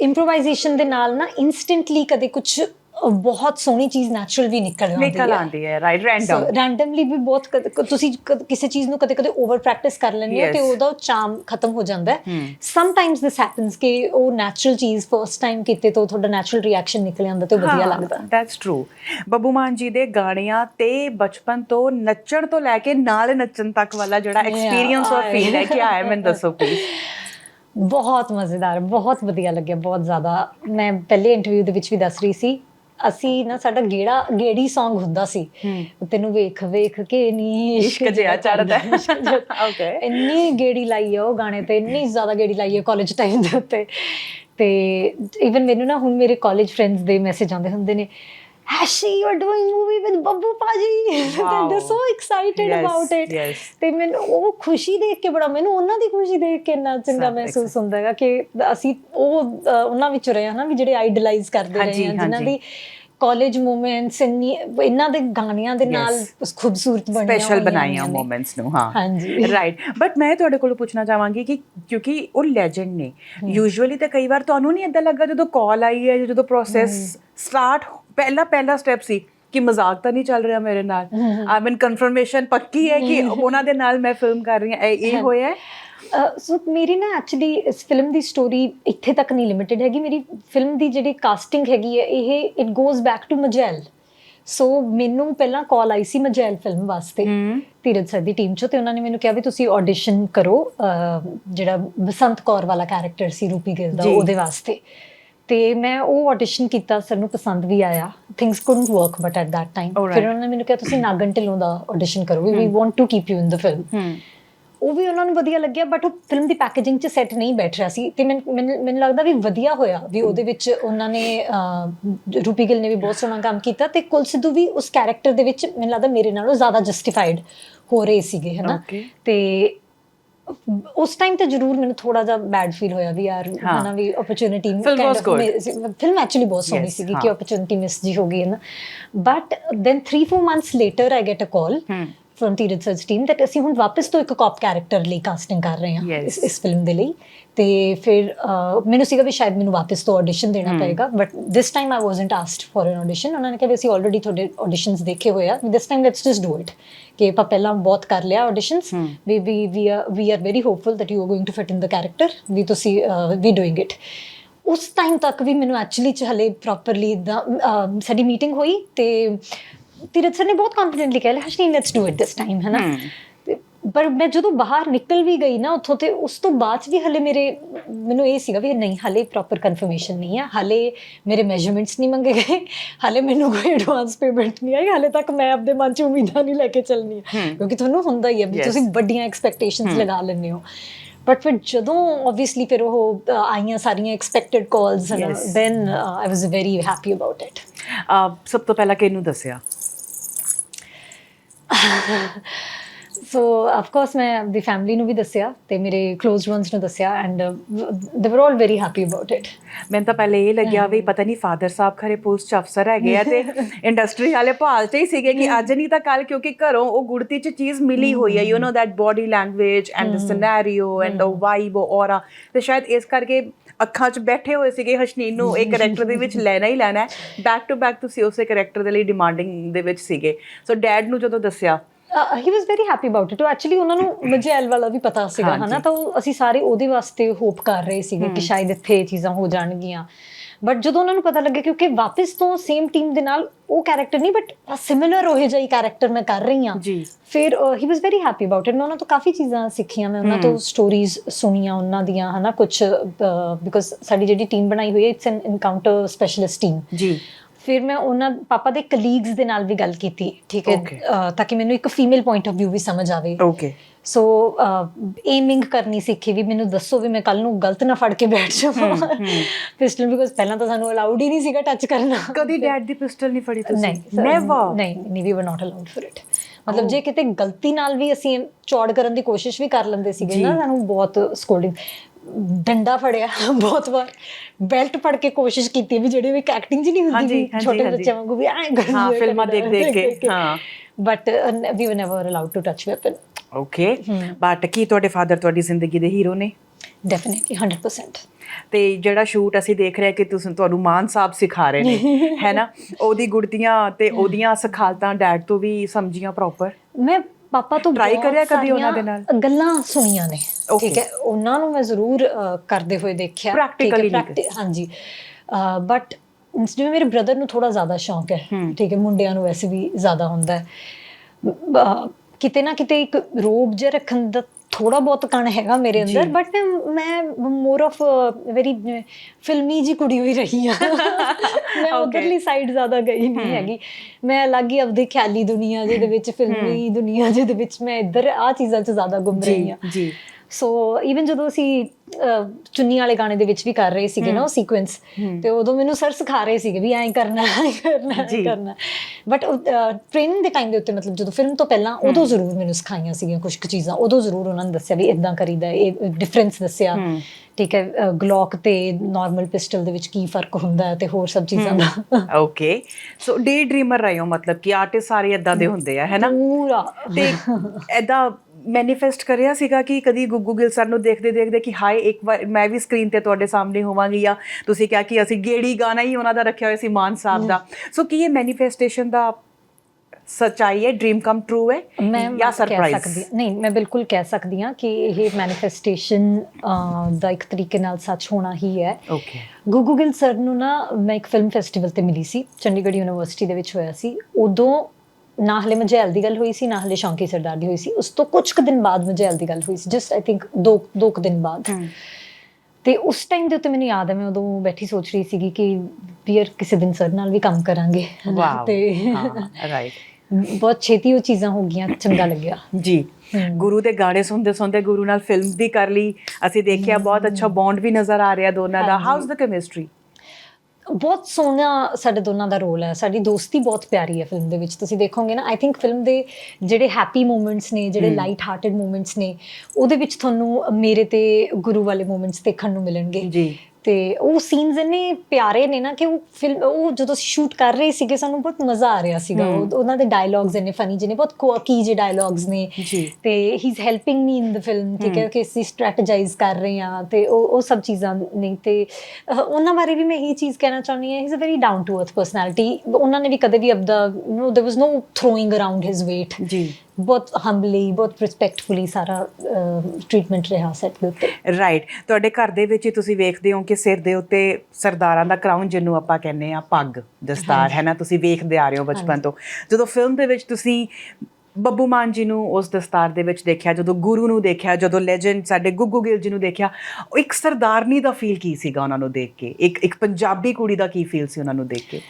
ਇੰਪਰੋਵਾਈਜ਼ੇਸ਼ਨ ਦੇ ਨਾਲ ਨਾ ਇਨਸਟੈਂਟਲੀ ਕਦੇ ਕੁਝ ਬਹੁਤ ਸੋਹਣੀ ਚੀਜ਼ ਨੈਚੁਰਲ ਵੀ ਨਿਕਲ ਆਉਂਦੀ ਨਿਕਲ ਹੈ। ਆਉਂਦੀ ਹੈ ਰਾਈਟ ਰੈਂਡਮ ਰੈਂਡਮਲੀ ਵੀ ਬਹੁਤ ਕਦੇ- ਕ- ਤੁਸੀਂ ਕਿਸੇ ਚੀਜ਼ ਨੂੰ ਕਦੇ ਕਦੇ ਓਵਰ ਪ੍ਰੈਕਟਿਸ ਕਰ ਲੈਂਦੇ ਹੋ ਤੇ. ਉਹਦਾ ਚਾਰਮ ਖਤਮ ਹੋ ਜਾਂਦਾ ਹੈ। ਹਮ। ਸਮ ਟਾਈਮਸ ਦਿਸ ਹੈਪਨਸ ਕਿ ਉਹ ਨੈਚੁਰਲ ਚੀਜ਼ ਫਰਸਟ ਟਾਈਮ ਕੀਤੇ ਤੋਂ ਤੁਹਾਡਾ ਨੈਚੁਰਲ ਰਿਐਕਸ਼ਨ ਨਿਕਲ ਆਉਂਦਾ ਤੇ ਉਹ ਵਧੀਆ ਲੱਗਦਾ। ਦੈਟਸ ਟਰੂ ਬੱਬੂ ਮਾਨ ਜੀ ਦੇ ਗਾਣਿਆਂ ਤੇ ਬਚਪਨ ਤੋਂ ਨੱਚਣ ਤੋਂ ਲੈ ਕੇ ਨਾਲ ਨੱਚਣ ਤੱਕ ਵਾਲਾ ਜਿਹੜਾ Yeah, ਐਕਸਪੀਰੀਅੰਸ ਔਰ ਫੀਲ ਹੈ ਕੀ ਆਇਆ ਮੈਨੂੰ ਦੱਸੋ ਪਲੀਜ਼ ਬਹੁਤ ਮਜ਼ੇਦਾਰ ਬਹੁਤ ਵਧੀਆ ਲੱਗਿਆ ਬਹੁਤ ਜ਼ਿਆਦਾ। ਮੈਂ ਪਹਿਲੇ ਇੰਟਰਵਿਊ ਦੇ ਵਿੱਚ ਵੀ ਦੱਸ ਰਹੀ ਸੀ ਅਸੀਂ ਨਾ ਸਾਡਾ ਗੇੜਾ ਗੇੜੀ Song ਹੁੰਦਾ ਸੀ ਤੈਨੂੰ ਵੇਖ ਵੇਖ ਕੇ ਨੀ ਇਸ਼ਕ। ਇਸ਼ਕ ਜਿਹਾ। Okay. ਇੰਨੀ ਗੇੜੀ ਲਾਈ ਆ ਉਹ ਗਾਣੇ ਤੇ ਇੰਨੀ ਜ਼ਿਆਦਾ ਗੇੜੀ ਲਾਈ ਹੈ ਕਾਲਜ ਟਾਈਮ ਦੇ ਉੱਤੇ ਤੇ ਇਵਨ ਮੈਨੂੰ ਨਾ ਹੁਣ ਮੇਰੇ ਕਾਲਜ ਫਰੈਂਡਸ ਦੇ ਮੈਸੇਜ ਆਉਂਦੇ ਹੁੰਦੇ ਨੇ Doing movie with Babbu Paji. Wow. They're so excited Yes, about it. yes. ਤੇ ਮੈਨੂੰ ਉਹ ਖੁਸ਼ੀ ਦੇਖ ਕੇ ਬੜਾ ਮੈਨੂੰ ਉਹਨਾਂ ਦੀ ਖੁਸ਼ੀ ਦੇਖ ਕੇ ਇੰਨਾ ਚੰਗਾ ਮਹਿਸੂਸ ਹੁੰਦਾ ਹੈਗਾ ਕਿ ਅਸੀਂ ਉਹ ਉਹਨਾਂ ਵਿੱਚ ਰਹੇ ਹਾਂ ਨਾ ਵੀ ਜਿਹੜੇ ਆਈਡਲਾਈਜ਼ ਕਰਦੇ ਰਹੇ ਹਾਂ ਜਿਨ੍ਹਾਂ। ਦੀ ਕਾਲਜ ਮੂਮੈਂਟਸ ਇਹਨਾਂ ਦੇ ਗਾਣਿਆਂ ਦੇ ਨਾਲ. ਖੂਬਸੂਰਤ ਬਣੀਆਂ ਸਪੈਸ਼ਲ ਬਣਾਈਆਂ। ਮੂਮੈਂਟਸ ਨੂੰ ਹਾਂ ਹਾਂਜੀ। ਰਾਈਟ ਬਟ ਮੈਂ ਤੁਹਾਡੇ ਕੋਲੋਂ ਪੁੱਛਣਾ ਚਾਹਾਂਗੀ ਕਿ ਕਿਉਂਕਿ ਉਹ ਲੈਜੈਂਡ ਨੇ ਯੂਜੂਅਲੀ ਤਾਂ ਕਈ ਵਾਰ ਤੁਹਾਨੂੰ ਨਹੀਂ ਇਦਾਂ ਲੱਗਾ ਜਦੋਂ ਕਾਲ ਆਈ ਹੈ ਜਦੋਂ ਪ੍ਰੋਸੈਸ ਸਟਾਰਟ ਪਹਿਲਾ ਪਹਿਲਾ ਸਟੈਪ ਸੀ ਕਿ ਮਜ਼ਾਕ ਤਾਂ ਨਹੀਂ ਚੱਲ ਰਿਹਾ ਮੇਰੇ ਨਾਲ। ਆਈ ਮੀਨ ਕਨਫਰਮੇਸ਼ਨ ਪੱਕੀ ਹੈ ਕਿ ਉਹਨਾਂ ਦੇ ਨਾਲ ਮੈਂ ਫਿਲਮ ਕਰ ਰਹੀ ਹਾਂ। ਇਹ- ਇਹ ਹੋਇਆ ਹੈ। ਸੋ ਮੇਰੀ ਨਾ ਐਕਚੁਅਲੀ ਇਸ ਫਿਲਮ ਦੀ ਸਟੋਰੀ ਇੱਥੇ ਤੱਕ ਨਹੀਂ ਲਿਮਿਟਿਡ ਹੈਗੀ। ਮੇਰੀ ਫਿਲਮ ਦੀ ਜਿਹੜੀ ਕਾਸਟਿੰਗ ਹੈਗੀ ਹੈ ਇਹ it goes back to Majhail so ਮੈਨੂੰ ਪਹਿਲਾਂ ਕਾਲ ਆਈ ਸੀ ਮਜੈਲ ਫਿਲਮ ਵਾਸਤੇ। ਧੀਰਜ ਸਰ ਦੀ ਟੀਮ ਚੋਂ ਤੇ ਉਹਨਾਂ ਨੇ ਮੈਨੂੰ ਕਿਹਾ ਵੀ ਤੁਸੀਂ ਆਡੀਸ਼ਨ ਕਰੋ। ਜਿਹੜਾ ਬਸੰਤ ਕੌਰ ਵਾਲਾ ਕੈਰੈਕਟਰ ਸੀ ਰੂਪੀ ਗਿੱਲ ਦਾ। ਉਹਦੇ ਵਾਸਤੇ। ਤੇ ਮੈਂ ਉਹ ਆਡੀਸ਼ਨ ਕੀਤਾ ਸਰ ਨੂੰ ਪਸੰਦ ਵੀ ਆਇਆ। Things couldn't work but at that time. ਫਿਰ ਉਹਨਾਂ ਨੇ ਮੈਨੂੰ ਕਿਹਾ ਤੁਸੀਂ ਨਾਗਨ ਢਿੱਲੋਂ ਦਾ ਆਡੀਸ਼ਨ ਕਰੋ। We want to keep you in the film ਉਹ ਵੀ ਉਹਨਾਂ ਨੂੰ ਵਧੀਆ ਲੱਗਿਆ ਬਟ ਉਹ ਫਿਲਮ ਦੀ ਪੈਕੇਜਿੰਗ 'ਚ ਸੈੱਟ ਨਹੀਂ ਬੈਠ ਰਿਹਾ ਸੀ। ਤੇ ਮੈਨੂੰ ਲੱਗਦਾ ਵੀ ਵਧੀਆ ਹੋਇਆ ਵੀ ਉਹਦੇ ਵਿੱਚ ਉਹਨਾਂ ਨੇ ਰੂਪੀ ਗਿੱਲ ਨੇ ਵੀ ਬਹੁਤ ਸੋਹਣਾ ਕੰਮ ਕੀਤਾ ਤੇ ਕੁਲ ਸਿੱਧੂ ਵੀ ਉਸ ਕੈਰੈਕਟਰ ਦੇ ਵਿੱਚ ਮੈਨੂੰ ਲੱਗਦਾ ਮੇਰੇ ਨਾਲੋਂ ਜ਼ਿਆਦਾ ਜਸਟੀਫਾਈਡ ਹੋ ਰਹੇ ਸੀਗੇ ਹਨਾ. ਤੇ ਉਸ ਟਾਈਮ ਤੇ ਜਰੂਰ ਮੈਨੂੰ ਥੋੜਾ ਜਿਹਾ ਬੈਡ ਫੀਲ ਹੋਇਆ ਵੀ ਯਾਰ ਹਨਾ ਵੀ opportunity film was good film actually ਬਹੁਤ ਸੋਹਣੀ ਸੀਗੀ ਕਿ ਓਪਰਚ्युनिटी ਮਿਸ ਜੀ ਹੋ ਗਈ ਹੈ ਨਾ but then 3 4 months later I get a call from Dheeraj ਸਰਜ team that ਅਸੀਂ ਹੁਣ ਵਾਪਸ ਤੋਂ ਇੱਕ ਕਾਪ ਕੈਰੈਕਟਰ ਲਈ ਕਾਸਟਿੰਗ ਕਰ ਰਹੇ ਹਾਂ. ਇਸ ਇਸ ਫਿਲਮ ਦੇ ਲਈ। ਤੇ ਫਿਰ ਮੈਨੂੰ ਸੀਗਾ ਵੀ ਸ਼ਾਇਦ ਮੈਨੂੰ ਵਾਪਸ ਤੋਂ ਆਡੀਸ਼ਨ ਦੇਣਾ ਪਏਗਾ but this time I wasn't asked for an audition ਉਹਨਾਂ ਨੇ ਕਿਹਾ ਵੀ ਅਸੀਂ ਆਲਰੇਡੀ ਤੁਹਾਡੇ ਆਡੀਸ਼ਨਸ ਦੇਖੇ ਹੋਏ ਆ। This time let's just do it ਕਿ ਆਪਾਂ ਪਹਿਲਾਂ ਬਹੁਤ ਕਰ ਲਿਆ auditions we we we we are very hopeful that you are going to fit in the character ਵੀ ਤੁਸੀਂ ਵੀ ਡੂਇੰਗ ਇਟ ਉਸ ਟਾਈਮ ਤੱਕ ਵੀ ਮੈਨੂੰ ਐਕਚੁਅਲੀ ਚ ਹਲੇ ਪ੍ਰੋਪਰਲੀ ਸਾਡੀ ਮੀਟਿੰਗ ਹੋਈ ਤੇ ਤੀਰਥ ਸਰ ਨੇ ਬਹੁਤ ਕੌਨਫੀਡੈਂਟਲੀ ਕਿਹਾ Hashni let's do it this time ਹੈ। ਨਾ ਪਰ ਮੈਂ ਜਦੋਂ ਬਾਹਰ ਨਿਕਲ ਵੀ ਗਈ ਨਾ ਉੱਥੋਂ ਤੇ ਉਸ ਤੋਂ ਬਾਅਦ ਵੀ ਹਲੇ ਮੇਰੇ ਮੈਨੂੰ ਇਹ ਸੀਗਾ ਵੀ ਨਹੀਂ ਹਲੇ ਪ੍ਰੋਪਰ ਕਨਫਰਮੇਸ਼ਨ ਨਹੀਂ ਹੈ ਹਲੇ ਮੇਰੇ ਮੈਜ਼ਰਮੈਂਟਸ ਨਹੀਂ ਮੰਗੇ ਗਏ ਹਲੇ ਮੈਨੂੰ ਕੋਈ ਐਡਵਾਂਸ ਪੇਮੈਂਟ ਨਹੀਂ ਆਈ ਹਲੇ ਤੱਕ ਮੈਂ ਆਪਦੇ ਮਨ 'ਚ ਉਮੀਦਾਂ ਨਹੀਂ ਲੈ ਕੇ ਚੱਲਣੀ ਕਿਉਂਕਿ ਤੁਹਾਨੂੰ ਹੁੰਦਾ ਹੀ ਹੈ ਵੀ. ਤੁਸੀਂ ਵੱਡੀਆਂ ਐਕਸਪੈਕਟੇਸ਼ਨਸ ਲਗਾ ਲੈਂਦੇ ਹੋ। ਬਟ ਫਿਰ ਜਦੋਂ ਆਬਵੀਅਸਲੀ ਫਿਰ ਉਹ ਆਈਆਂ ਸਾਰੀਆਂ expected calls Yes. Then I was very happy about it ਸਭ ਤੋਂ ਪਹਿਲਾਂ ਕਿਹਨੂੰ ਦੱਸਿਆ? 哈 哈 ਸੋ ਆਫ ਕੋਰਸ ਮੈਂ ਆਪਣੀ ਫੈਮਿਲੀ ਨੂੰ ਵੀ ਦੱਸਿਆ ਤੇ ਮੇਰੇ ਕਲੋਜ਼ਡ ਵਨਸ ਨੂੰ ਦੱਸਿਆ and they were all very happy about it ਮੈਨੂੰ ਤਾਂ ਪਹਿਲੇ ਇਹ ਲੱਗਿਆ ਵੀ ਪਤਾ ਨਹੀਂ ਫਾਦਰ ਸਾਹਿਬ ਖਰੇ ਪੁਲਿਸ ਚ ਅਫਸਰ ਹੈਗੇ ਆ ਤੇ ਇੰਡਸਟਰੀ ਵਾਲੇ ਭਾਲ ਤੇ ਹੀ ਸੀਗੇ ਕਿ ਅੱਜ ਨਹੀਂ ਤਾਂ ਕੱਲ ਕਿਉਂਕਿ ਘਰੋਂ ਉਹ ਗੁੜਤੀ ਚ ਚੀਜ਼ ਮਿਲੀ ਹੋਈ ਹੈ you know that body language and the scenario and the vibe aura ਤੇ ਸ਼ਾਇਦ ਇਸ ਕਰਕੇ ਅੱਖਾਂ 'ਚ ਬੈਠੇ ਹੋਏ ਸੀਗੇ ਹਸ਼ਨੀਨ ਨੂੰ ਇਹ ਕੈਰੈਕਟਰ ਦੇ ਵਿੱਚ ਲੈਣਾ ਹੀ ਲੈਣਾ ਹੈ। ਬੈਕ ਟੂ ਬੈਕ ਤੁਸੀਂ ਉਸੇ ਕੈਰੈਕਟਰ ਦੇ ਲਈ ਡਿਮਾਂਡਿੰਗ ਦੇ ਵਿੱਚ ਸੀਗੇ। ਸੋ ਡੈਡ ਨੂੰ ਜਦੋਂ ਦੱਸਿਆ he was very happy about it actually ਉਹਨਾਂ ਨੂੰ ਮਜੈਲ ਵਾਲਾ ਵੀ ਪਤਾ ਸੀਗਾ। ਹਨਾ? ਤਾਂ ਅਸੀਂ ਸਾਰੇ ਉਹਦੇ ਵਾਸਤੇ ਹੋਪ ਕਰ ਰਹੇ ਸੀਗੇ ਕਿ ਸ਼ਾਇਦ ਇੱਥੇ ਇਹ ਚੀਜ਼ਾਂ ਹੋ ਜਾਣਗੀਆਂ। ਬਟ ਜਦੋਂ ਉਹਨਾਂ ਨੂੰ ਪਤਾ ਲੱਗਿਆ ਕਿਉਂਕਿ ਵਾਪਸ ਤੋਂ ਸੇਮ ਟੀਮ ਦੇ ਨਾਲ ਉਹ ਕੈਰੈਕਟਰ ਨਹੀਂ ਬਟ ਸਿਮਿਲਰ ਉਹ ਹੀ ਕੈਰੈਕਟਰ ਮੈਂ ਕਰ ਰਹੀ ਹਾਂ। ਜੀ। ਫਿਰ he was very happy about it ਮੈਂ ਉਹਨਾਂ ਤੋਂ ਕਾਫੀ ਚੀਜ਼ਾਂ ਸਿੱਖੀਆਂ ਮੈਂ ਉਹਨਾਂ ਤੋਂ ਸਟੋਰੀਜ਼ ਸੁਣੀਆਂ ਉਹਨਾਂ ਦੀਆਂ ਹਨਾ? ਕੁਝ ਬਿਕੋਜ਼ ਸਾਡੀ ਜਿਹੜੀ ਟੀਮ ਬਣਾਈ ਹੋਈ ਹੈ it's an encounter specialist team ਜੀ। ਫਿਰ ਮੈਂ ਉਹਨਾਂ ਪਾਪਾ ਦੇ ਕਲੀਗਸ ਦੇ ਨਾਲ ਵੀ ਗੱਲ ਕੀਤੀ ਠੀਕ ਹੈ ਤਾਂ ਕਿ ਮੈਨੂੰ ਇੱਕ ਫੀਮੇਲ ਪੁਆਇੰਟ ਆਫ View ਵੀ ਸਮਝ ਆਵੇ। ਓਕੇ ਸੋ ਏਮਿੰਗ ਕਰਨੀ ਸਿੱਖੀ ਵੀ ਮੈਨੂੰ ਦੱਸੋ ਵੀ ਮੈਂ ਕੱਲ ਨੂੰ ਗਲਤ ਨਾ ਫੜ ਕੇ ਬੈਠ ਜਾਵਾਂ। ਪਿਸਟਲ ਬਿਕੋਜ਼ ਪਹਿਲਾਂ ਤਾਂ ਸਾਨੂੰ ਅਲਾਉਡ ਹੀ ਨਹੀਂ ਸੀਗਾ ਟੱਚ ਕਰਨਾ। ਕਦੀ ਡੈਡ ਦੀ ਪਿਸਟਲ ਨਹੀਂ ਫੜੀ ਤੁਸੀਂ? ਨੈਵਰ ਨਹੀਂ ਨਹੀਂ we were not allowed for it ਮਤਲਬ ਜੇ ਕਿਤੇ ਗਲਤੀ ਨਾਲ ਵੀ ਅਸੀਂ ਚੌੜ ਕਰਨ ਦੀ ਕੋਸ਼ਿਸ਼ ਵੀ ਕਰ ਲੈਂਦੇ ਸੀਗੇ ਨਾ ਸਾਨੂੰ ਬਹੁਤ ਸਕੋਲਡਿੰਗ ਡੰਡਾ ਫੜਿਆ ਬਹੁਤ ਵਾਰ। ਬੈਲਟ ਫੜ ਕੇ ਕੋਸ਼ਿਸ਼ ਕੀਤੀ ਵੀ ਜਿਹੜੀ ਵੀ ਐਕਟਿੰਗ ਜੀ ਨਹੀਂ ਹੁੰਦੀ ਛੋਟੇ। ਬੱਚਿਆਂ ਵਾਂਗੂ ਵੀ ਐਂ ਕਰ ਹਾਂ, ਫਿਲਮਾਂ ਦੇਖ- ਦੇਖ ਕੇ, ਹਾਂ। But we were never allowed to touch weapon okay but ਕੀ ਤੁਹਾਡੇ ਫਾਦਰ ਤੁਹਾਡੀ ਜ਼ਿੰਦਗੀ ਦੇ ਹੀਰੋ ਨੇ? ਡੈਫੀਨਿਟਲੀ 100% ਤੇ ਜਿਹੜਾ ਸ਼ੂਟ ਅਸੀਂ ਦੇਖ ਰਹੇ ਕਿ ਤੁਸੀਂ ਤੁਹਾਨੂੰ ਮਾਨ ਸਾਹਿਬ ਸਿਖਾ ਰਹੇ ਨੇ ਹੈ ਨਾ? ਉਹਦੀ ਗੁੜਤੀਆਂ ਤੇ ਉਹਦੀਆਂ ਸਖਾਲਤਾਂ ਡੈਡ ਤੋਂ ਵੀ ਸਮਝੀਆਂ ਪ੍ਰੋਪਰ ਮੈਂ ਪਾਪਾ ਤੋਂ ਬਹੁਤ ਕਰਿਆ ਕਦੀ ਉਹਨਾਂ ਦੇ ਨਾਲ? ਗੱਲਾਂ ਸੁਣੀਆਂ ਨੇ. ਠੀਕ ਹੈ ਉਹਨਾਂ ਨੂੰ ਮੈਂ ਜ਼ਰੂਰ ਕਰਦੇ ਹੋਏ ਦੇਖਿਆ। practi- ਹਾਂਜੀ। ਬਟ ਜਿਵੇਂ ਮੇਰੇ ਬ੍ਰਦਰ ਨੂੰ ਥੋੜਾ ਜ਼ਿਆਦਾ ਸ਼ੌਂਕ ਹੈ। ਠੀਕ ਹੈ ਮੁੰਡਿਆਂ ਨੂੰ ਵੈਸੇ ਵੀ ਜ਼ਿਆਦਾ ਹੁੰਦਾ ਹੈ। ਕਿਤੇ ਨਾ ਕਿਤੇ ਇੱਕ ਰੋਬ ਜਿਹਾ ਰੱਖਣ ਦਾ ਥੋੜਾ ਬਹੁਤ ਕਣ ਹੈਗਾ ਮੇਰੇ ਅੰਦਰ ਬਟ ਮੈਂ ਮੋਰ ਆਫ ਵੈਰੀ ਫਿਲਮੀ ਜੀ ਕੁੜੀ ਹੋਈ ਰਹੀ ਆ ਮੈਂ ਉਧਰਲੀ ਸਾਈਡ ਜ਼ਿਆਦਾ ਗਈ ਨਹੀਂ ਹੈਗੀ। ਮੈਂ ਅਲੱਗ ਹੀ ਆਪਦੇ ਖਿਆਲੀ ਦੁਨੀਆ ਜਿਹਦੇ ਵਿੱਚ ਫਿਲਮੀ ਦੁਨੀਆ ਜਿਹਦੇ ਵਿੱਚ ਮੈਂ ਇੱਧਰ ਆ ਚੀਜ਼ਾਂ 'ਚ ਜ਼ਿਆਦਾ ਗੁੰਮ ਰਹੀ ਆ ਜੀ। ਸੋ ਇਵਨ ਜਦੋਂ ਅਸੀਂ ਚੁੰਨੀ ਵਾਲੇ ਗਾਣੇ ਦੇ ਵਿੱਚ ਵੀ ਕਰ ਰਹੇ ਸੀਗੇ ਨਾ ਉਹ ਸੀਕੁਐਂਸ ਤੇ ਉਦੋਂ ਮੈਨੂੰ ਸਰ ਸਿਖਾ ਰਹੇ ਸੀਗੇ ਵੀ ਐਂ ਕਰਨਾ ਐਂ ਕਰਨਾ ਐਂ। ਕਰਨਾ। ਬਟ ਟ੍ਰੇਨਿੰਗ ਦੇ ਟਾਈਮ ਦੇ ਉੱਤੇ ਮਤਲਬ ਜਦੋਂ ਫਿਲਮ ਤੋਂ ਪਹਿਲਾਂ ਉਦੋਂ ਜ਼ਰੂਰ ਮੈਨੂੰ ਸਿਖਾਈਆਂ ਸੀਗੀਆਂ ਕੁਝ ਕੁ ਚੀਜ਼ਾਂ। ਉਦੋਂ ਜ਼ਰੂਰ ਉਹਨਾਂ ਨੇ ਦੱਸਿਆ ਵੀ ਇਦਾਂ ਕਰੀਦਾ ਇਹ ਡਿਫਰੈਂਸ ਦੱਸਿਆ। ਠੀਕ ਹੈ ਗਲੌਕ ਤੇ ਨਾਰਮਲ ਪਿਸਟਲ ਦੇ ਵਿੱਚ ਕੀ ਫ਼ਰਕ ਹੁੰਦਾ ਹੈ ਤੇ ਹੋਰ ਸਭ ਚੀਜ਼ਾਂ ਦਾ। ਓਕੇ ਸੋ ਡੇ ਡ੍ਰੀਮਰ ਰਹੇ ਹੋ ਮਤਲਬ ਕਿ ਆਰਟਿਸਟ ਸਾਰੇ ਇਦਾਂ ਦੇ ਹੁੰਦੇ ਆ ਹੈ ਨਾ? ਪੂਰਾ। ਤੇ ਐਦਾਂ ਮੈਨੀਫੈਸਟ ਕਰਿਆ ਸੀਗਾ ਕਿ ਕਦੀ ਗੁੱਗੂ ਗਿੱਲ ਸਰ ਨੂੰ ਦੇਖਦੇ ਦੇਖਦੇ ਕਿ ਹਾਏ ਇੱਕ ਵਾਰ ਮੈਂ ਵੀ ਸਕਰੀਨ ਤੇ ਤੁਹਾਡੇ ਸਾਹਮਣੇ ਹੋਵਾਂਗੀ ਜਾਂ ਤੁਸੀਂ ਕਿਹਾ ਕਿ ਅਸੀਂ ਗੇੜੀ ਗਾਣਾ ਹੀ ਉਹਨਾਂ ਦਾ ਰੱਖਿਆ ਹੋਇਆ ਸੀ ਮਾਨ ਸਾਹਿਬ ਦਾ। ਸੋ ਕੀ ਇਹ ਮੈਨੀਫੈਸਟੇਸ਼ਨ ਦਾ ਸੱਚਾਈ ਹੈ ਡ੍ਰੀਮ ਕਮ ਟਰੂ ਹੈ ਜਾਂ ਕਹਿ ਸਰਪ੍ਰਾਈਜ਼ ਸਕਦੀ ਨਹੀਂ ਮੈਂ ਬਿਲਕੁਲ ਕਹਿ ਸਕਦੀ ਹਾਂ ਕਿ ਇਹ ਮੈਨੀਫੈਸਟੇਸ਼ਨ ਦਾ ਇੱਕ ਤਰੀਕੇ ਨਾਲ ਸੱਚ ਹੋਣਾ ਹੀ ਹੈ। ਓਕੇ ਗੁੱਗੂ ਗਿੱਲ ਸਰ ਨੂੰ ਨਾ ਮੈਂ ਇੱਕ ਫਿਲਮ ਫੈਸਟੀਵਲ ਤੇ ਮਿਲੀ ਸੀ ਚੰਡੀਗੜ੍ਹ ਯੂਨੀਵਰਸਿਟੀ ਦੇ ਵਿੱਚ ਹੋਇਆ ਸੀ। ਉਦੋਂ ਨਾ ਹਲੇ ਮਜੈਲ ਦੀ ਗੱਲ ਹੋਈ ਸੀ ਨਾ ਹਲੇ ਸ਼ੌਂਕੀ ਸਰਦਾਰ ਦੀ ਹੋਈ ਸੀ। ਉਸ ਤੋਂ ਕੁਝ ਕੁ ਦਿਨ ਬਾਅਦ ਮਜੈਲ ਦੀ ਗੱਲ ਹੋਈ ਸੀ ਜਸਟ ਆਈ ਥਿੰਕ ਦੋ ਦੋ ਕੁ ਦਿਨ ਬਾਅਦ। ਤੇ ਉਸ ਟਾਈਮ ਦੇ ਉੱਤੇ ਮੈਨੂੰ ਯਾਦ ਹੈ ਮੈਂ ਉਦੋਂ ਬੈਠੀ ਸੋਚ ਰਹੀ ਸੀਗੀ ਕਿ ਯਾਰ ਕਿਸੇ ਦਿਨ ਸਰ ਨਾਲ ਵੀ ਕੰਮ ਕਰਾਂਗੇ। ਤੇ ਹਾਂ ਰਾਈਟ ਬਹੁਤ ਛੇਤੀ ਉਹ ਚੀਜ਼ਾਂ ਹੋ ਗਈਆਂ ਚੰਗਾ ਲੱਗਿਆ। ਜੀ। ਗੁਰੂ ਦੇ ਗਾਣੇ ਸੁਣਦੇ ਸੁਣਦੇ ਗੁਰੂ ਨਾਲ ਫਿਲਮ ਵੀ ਕਰ ਲਈ। ਅਸੀਂ ਦੇਖਿਆ ਬਹੁਤ ਅੱਛਾ ਬੌਂਡ ਵੀ ਨਜ਼ਰ ਆ ਰਿਹਾ ਦੋਨਾਂ ਦਾ। ਹਾਊਸ ਦ ਕੈਮਿਸਟਰੀ ਬਹੁਤ ਸੋਹਣਾ ਸਾਡੇ ਦੋਨਾਂ ਦਾ ਰੋਲ ਹੈ। ਸਾਡੀ ਦੋਸਤੀ ਬਹੁਤ ਪਿਆਰੀ ਹੈ ਫਿਲਮ ਦੇ ਵਿੱਚ। ਤੁਸੀਂ ਦੇਖੋਗੇ ਨਾ ਆਈ ਥਿੰਕ ਫਿਲਮ ਦੇ ਜਿਹੜੇ ਹੈਪੀ ਮੂਮੈਂਟਸ ਨੇ ਜਿਹੜੇ। ਲਾਈਟ ਹਾਰਟਡ ਮੂਮੈਂਟਸ ਨੇ ਉਹਦੇ ਵਿੱਚ ਤੁਹਾਨੂੰ ਮੇਰੇ ਤੇ ਗੁਰੂ ਵਾਲੇ ਮੂਮੈਂਟਸ ਦੇਖਣ ਨੂੰ ਮਿਲਣਗੇ। ਜੀ। ਤੇ ਉਹ ਸੀਨਸ ਇੰਨੇ ਪਿਆਰੇ ਨੇ ਨਾ ਕਿ ਉਹ ਫਿਲਮ ਉਹ ਜਦੋਂ ਸ਼ੂਟ ਕਰ ਰਹੇ ਸੀਗੇ ਸਾਨੂੰ ਬਹੁਤ ਮਜ਼ਾ ਆ ਰਿਹਾ ਸੀਗਾ ਹਮ। ਉਹ- ਉਹਨਾਂ ਦੇ ਡਾਇਲੌਗਸ ਇੰਨੇ ਫਨੀ ਜਿਹੇ ਨੇ ਬਹੁਤ ਕੁਆਕੀ ਜਿਹੇ ਡਾਇਲੌਗਸ ਨੇ ਜੀ ਤੇ he is helping me in the film ਠੀਕ ਹੈ ਕਿ ਅਸੀਂ ਸਟ੍ਰੈਟੇਜਾਈਜ਼ ਕਰ ਰਹੇ ਹਾਂ ਤੇ ਉਹ ਉਹ ਸਭ ਚੀਜ਼ਾਂ ਨੇ ਤੇ ਅਹ, ਉਹਨਾਂ ਬਾਰੇ ਵੀ ਮੈਂ ਇਹੀ ਚੀਜ਼ ਕਹਿਣਾ ਚਾਹੁੰਦੀ ਹਾਂ he is a very down to earth personality ਉਹਨਾਂ ਨੇ ਵੀ ਕਦੇ ਵੀ ਅਬਦਾ no there was no throwing around his weight ਜੀ ਬਹੁਤ ਹੰਬਲੀ ਬਹੁਤ ਰਿਸਪੈਕਟਫੁਲੀ ਸਾਰਾ ਟ੍ਰੀਟਮੈਂਟ ਰਿਹਾ ਸੈਟ ਦੇ ਉੱਤੇ। ਰਾਈਟ ਤੁਹਾਡੇ ਘਰ ਦੇ ਵਿੱਚ ਹੀ ਤੁਸੀਂ ਵੇਖਦੇ ਹੋ ਕਿ ਸਿਰ ਦੇ ਉੱਤੇ ਸਰਦਾਰਾਂ ਦਾ ਕਰਾਊਨ ਜਿਹਨੂੰ ਆਪਾਂ ਕਹਿੰਦੇ ਆ ਪੱਗ ਦਸਤਾਰ ਹੈ ਨਾ? ਤੁਸੀਂ ਵੇਖਦੇ ਆ ਰਹੇ ਹੋ ਬਚਪਨ। ਤੋਂ। ਜਦੋਂ ਫਿਲਮ ਦੇ ਵਿੱਚ ਤੁਸੀਂ ਬੱਬੂ ਮਾਨ ਜੀ ਨੂੰ ਉਸ ਦਸਤਾਰ ਦੇ ਵਿੱਚ ਦੇਖਿਆ ਜਦੋਂ ਗੁਰੂ ਨੂੰ ਦੇਖਿਆ ਜਦੋਂ ਲੈਜੈਂਡ ਸਾਡੇ ਗੁੱਗੂ ਗਿੱਲ ਜੀ ਨੂੰ ਦੇਖਿਆ ਇੱਕ ਸਰਦਾਰਨੀ ਦਾ ਫੀਲ ਕੀ ਸੀਗਾ ਉਹਨਾਂ ਨੂੰ ਦੇਖ ਕੇ? ਇੱਕ ਇੱਕ ਪੰਜਾਬੀ ਕੁੜੀ ਦਾ ਕੀ ਫੀਲ ਸੀ ਉਹਨਾਂ ਨੂੰ ਦੇਖ ਕੇ?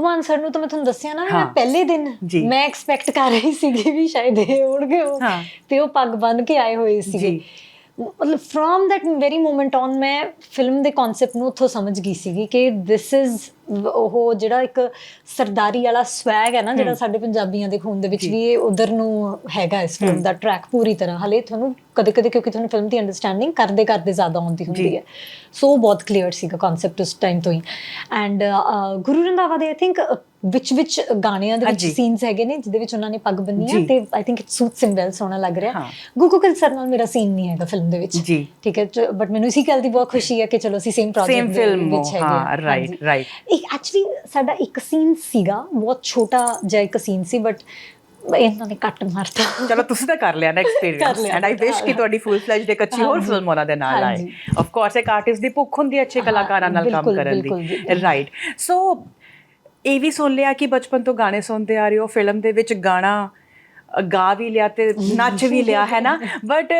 ਮਾਨ ਸਰ ਨੂੰ ਤਾਂ ਮੈਂ ਤੁਹਾਨੂੰ ਦੱਸਿਆ ਨਾ ਮੈਂ। ਪਹਿਲੇ ਦਿਨ। ਮੈਂ ਐਕਸਪੈਕਟ ਕਰ ਰਹੀ ਸੀਗੀ ਵੀ ਸ਼ਾਇਦ ਇਹ ਉੜਗੇ ਉਹ ਹਾਂ। ਤੇ ਉਹ ਪੱਗ ਬੰਨ ਕੇ ਆਏ ਹੋਏ ਸੀਗੇ ਜੀ। ਮਤਲਬ from that very moment on ਮੈਂ ਫਿਲਮ ਦੇ ਕਨਸੈਪਟ ਨੂੰ ਉੱਥੋਂ ਸਮਝ ਗਈ ਸੀਗੀ ਕਿ ਥਿਸ ਇਜ਼ ਉਹ ਜਿਹੜਾ ਇੱਕ ਸਰਦਾਰੀ ਵਾਲਾ ਸਵੈਗ ਹੈ ਨਾ ਜਿਹੜਾ ਸਾਡੇ ਪੰਜਾਬੀਆਂ ਦੇ ਖੂਨ ਦੇ ਵਿੱਚ। ਵੀ ਇਹ ਉਧਰ ਨੂੰ ਹੈਗਾ ਇਸ ਫਿਲਮ ਦਾ ਟਰੈਕ ਪੂਰੀ ਤਰ੍ਹਾਂ। ਹਲੇ ਤੁਹਾਨੂੰ ਕਦੇ ਕਦੇ ਕਿਉਂਕਿ ਤੁਹਾਨੂੰ ਫਿਲਮ ਦੀ ਅੰਡਰਸਟੈਂਡਿੰਗ ਕਰਦੇ ਕਰਦੇ ਜ਼ਿਆਦਾ ਆਉਂਦੀ। ਹੁੰਦੀ ਹੈ। ਸੋ ਬਹੁਤ ਕਲੀਅਰ ਸੀਗਾ ਕਨਸੈਪਟ ਉਸ ਟਾਈਮ ਤੋਂ ਹੀ। ਐਂਡ ਗੁਰੂ ਰੰਧਾਵਾ ਦੇ ਆਈ ਥਿੰਕ ਵਿੱਚ ਵਿੱਚ ਗਾਣਿਆਂ ਦੇ ਵਿੱਚ। ਸੀਨਸ ਹੈਗੇ ਨੇ ਜਿਹਦੇ ਵਿੱਚ ਉਹਨਾਂ ਨੇ ਪੱਗ ਬੰਨੀ। ਹੈ ਤੇ I think it suits him well ਸੋਹਣਾ ਲੱਗ ਰਿਹਾ। ਗੁੱਗੂ ਗਿੱਲ ਸਰ ਨਾਲ ਮੇਰਾ ਸੀਨ ਨਹੀਂ ਹੈਗਾ ਫਿਲਮ ਦੇ ਵਿੱਚ। ਠੀਕ ਹੈ ਬਟ ਮੈਨੂੰ ਇਸੀ ਗੱਲ ਦੀ ਬਹੁਤ ਖੁਸ਼ੀ ਹੈ ਕਿ ਚਲੋ ਅਸੀਂ ਸੇਮ ਪ੍ਰੋਜੈਕਟ ਵਿੱਚ ਹੈਗੇ ਹਾਂ। ਰਾਈਟ ਰਾਈਟ ਇੱਕ ਐਕਚੁਅਲੀ ਸਾਡਾ ਇੱਕ ਸੀਨ ਸੀਗਾ ਬਹੁਤ ਛੋਟਾ ਜਿਹਾ ਇੱਕ ਸੀਨ ਸੀ ਬਟ ਇਹਨਾਂ ਨੇ ਕੱਟ ਮਾਰਤਾ ਚਲੋ ਤੁਸੀਂ ਤਾਂ ਕਰ ਲਿਆ ਨਾ ਐਕਸਪੀਰੀਅੰਸ ਐਂਡ ਆਈ ਵਿਸ਼ ਕਿ। ਤੁਹਾਡੀ ਫੁੱਲ ਫਲੈਜਡ ਇੱਕ ਅੱਛੀ ਹੋਰ। ਫਿਲਮ ਉਹਨਾਂ ਦੇ ਨਾਲ ਆਏ। ਆਫ ਕੋਰਸ ਇੱਕ ਆਰਟਿਸਟ ਦੀ ਭੁੱਖ ਹੁੰਦੀ ਹੈ ਅੱਛੇ ਕਲਾਕਾਰਾਂ ਨਾਲ ਕੰਮ ਕਰਨ ਦੀ। ਰਾਈਟ ਸੋ ਇਹ ਵੀ ਸੁਣ ਲਿਆ ਕਿ ਬਚਪਨ ਤੋਂ ਗਾਣੇ ਸੁਣਦੇ ਆ ਰਹੇ ਹੋ ਫਿਲਮ ਦੇ ਵਿੱਚ ਗਾਣਾ ਗਾ ਵੀ ਲਿਆ ਤੇ ਨੱਚ ਵੀ ਲਿਆ ਹੈ ਨਾ ਬਟ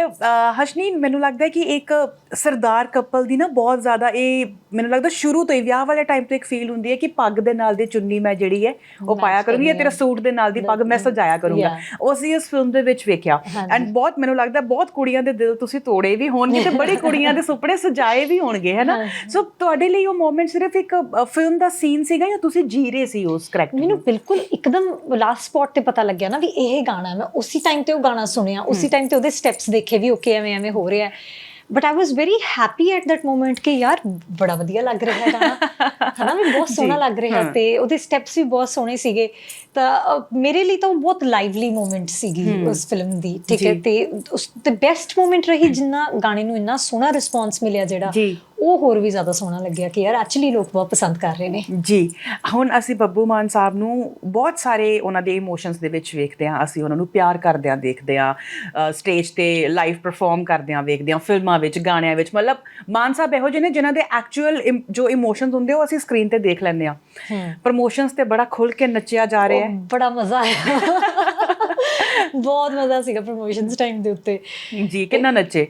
ਹਸ਼ਨੀਨ ਮੈਨੂੰ ਲੱਗਦਾ ਕਿ ਇੱਕ ਸਰਦਾਰ ਕਪਲ ਦੀ ਨਾ ਬਹੁਤ ਜ਼ਿਆਦਾ ਇਹ ਮੈਨੂੰ ਲੱਗਦਾ ਸ਼ੁਰੂ ਤੋਂ ਹੀ ਵਿਆਹ ਵਾਲੇ ਟਾਈਮ ਤੋਂ ਇੱਕ ਫੀਲ ਹੁੰਦੀ ਹੈ ਕਿ ਪੱਗ ਦੇ ਨਾਲ ਦੀ ਚੁੰਨੀ ਮੈਂ ਜਿਹੜੀ ਹੈ ਉਹ ਪਾਇਆ ਕਰੂੰਗੀ ਜਾਂ ਤੇਰਾ। ਸੂਟ ਦੇ ਨਾਲ ਦੀ ਪੱਗ ਮੈਂ ਸਜਾਇਆ ਕਰੂੰਗਾ. ਉਹ ਅਸੀਂ ਇਸ ਫਿਲਮ ਦੇ ਵਿੱਚ ਵੇਖਿਆ। ਐਂਡ ਬਹੁਤ ਮੈਨੂੰ ਲੱਗਦਾ ਬਹੁਤ ਕੁੜੀਆਂ ਦੇ ਦਿਲ ਤੁਸੀਂ ਤੋੜੇ ਵੀ ਹੋਣਗੇ ਤੇ ਬੜੀ ਕੁੜੀਆਂ ਦੇ ਸੁਪਨੇ ਸਜਾਏ ਵੀ ਹੋਣਗੇ ਹੈ ਨਾ। ਸੋ ਤੁਹਾਡੇ ਲਈ ਉਹ ਮੂਮੈਂਟ ਸਿਰਫ ਇੱਕ ਫਿਲਮ ਦਾ ਸੀਨ ਸੀਗਾ ਜਾਂ ਤੁਸੀਂ ਜੀ ਰਹੇ ਸੀ ਉਸ ਕਰੈਕਟਰ ਮੈਨੂੰ ਬਿਲਕੁਲ ਇੱਕਦਮ ਲਾਸਟ ਸਪੌਟ ਤੇ ਪਤਾ ਲੱਗਿਆ ਨਾ ਵੀ ਇਹ ਗਾਣਾ ਹੈ। ਮੈਂ ਉਸੇ ਟਾਈਮ ਤੇ ਉਹ ਗਾਣਾ ਸੁਣਿਆ ਉਸੇ ਟਾਈਮ ਤੇ ਉਹਦੇ ਸਟੈਪਸ ਦੇਖੇ ਵੀ ਓਕੇ ਐਵੇਂ ਐਵੇਂ ਹੋ ਰਿਹਾ ਹੈ but I was very happy at that moment ਕਿ ਯਾਰ ਬੜਾ ਵਧੀਆ ਲੱਗ ਰਿਹਾ ਹੈ ਗਾਣਾ ਹਨਾ ਵੀ ਬਹੁਤ ਸੋਹਣਾ ਲੱਗ ਰਿਹਾ। ਤੇ ਉਹਦੇ ਸਟੈਪਸ ਵੀ ਬਹੁਤ ਸੋਹਣੇ ਸੀਗੇ ਤਾਂ ਮੇਰੇ ਲਈ ਤਾਂ ਉਹ ਬਹੁਤ ਲਾਈਵਲੀ ਮੋਮੈਂਟ ਸੀਗੀ। ਉਸ ਫਿਲਮ ਦੀ ਠੀਕ ਹੈ। ਤੇ ਉਸ ਤੇ ਬੈਸਟ ਮੋਮੈਂਟ ਰਹੀ ਜਿੰਨਾ ਗਾਣੇ ਨੂੰ ਇੰਨਾ ਸੋਹਣਾ ਰਿਸਪੌਂਸ ਮਿਲਿਆ ਜਿਹੜਾ ਉਹ ਹੋਰ ਵੀ ਜ਼ਿਆਦਾ ਸੋਹਣਾ ਲੱਗਿਆ ਕਿ ਯਾਰ ਐਕਚੁਅਲੀ ਲੋਕ ਬਹੁਤ ਪਸੰਦ ਕਰ ਰਹੇ ਨੇ। ਜੀ। ਹੁਣ ਅਸੀਂ ਬੱਬੂ ਮਾਨ ਸਾਹਿਬ ਨੂੰ ਬਹੁਤ ਸਾਰੇ ਉਹਨਾਂ ਦੇ ਇਮੋਸ਼ਨਸ ਦੇ ਵਿੱਚ ਵੇਖਦੇ ਹਾਂ ਅਸੀਂ ਉਹਨਾਂ ਨੂੰ ਪਿਆਰ ਕਰਦਿਆਂ ਦੇਖਦੇ ਹਾਂ ਸਟੇਜ ਤੇ ਲਾਈਵ ਪਰਫਾਰਮ ਕਰਦਿਆਂ ਵੇਖਦੇ ਹਾਂ ਫਿਲਮਾਂ ਵਿੱਚ ਗਾਣਿਆਂ ਵਿੱਚ ਮਤਲਬ ਮਾਨ ਸਾਹਿਬ ਇਹੋ ਜਿਹੇ ਨੇ ਜਿਨ੍ਹਾਂ ਦੇ ਐਕਚੁਅਲ ਜੋ ਇਮੋਸ਼ਨਸ ਹੁੰਦੇ ਉਹ ਅਸੀਂ ਸਕਰੀਨ ਤੇ ਦੇਖ ਲੈਂਦੇ ਹਾਂ। ਪ੍ਰਮੋਸ਼ਨਸ ਤੇ ਬੜਾ ਖੁੱਲ ਕੇ ਨੱਚਿਆ ਜਾ ਰਿਹਾ ਹੈ ਬੜਾ ਮਜ਼ਾ ਆਇਆ ਬਹੁਤ ਮਜ਼ਾ ਸੀਗਾ ਪ੍ਰੋਮੋਸ਼ਨਸ ਟਾਈਮ ਦੇ ਉੱਤੇ ਜੀ ਕਿੰਨਾ ਨੱਚੇ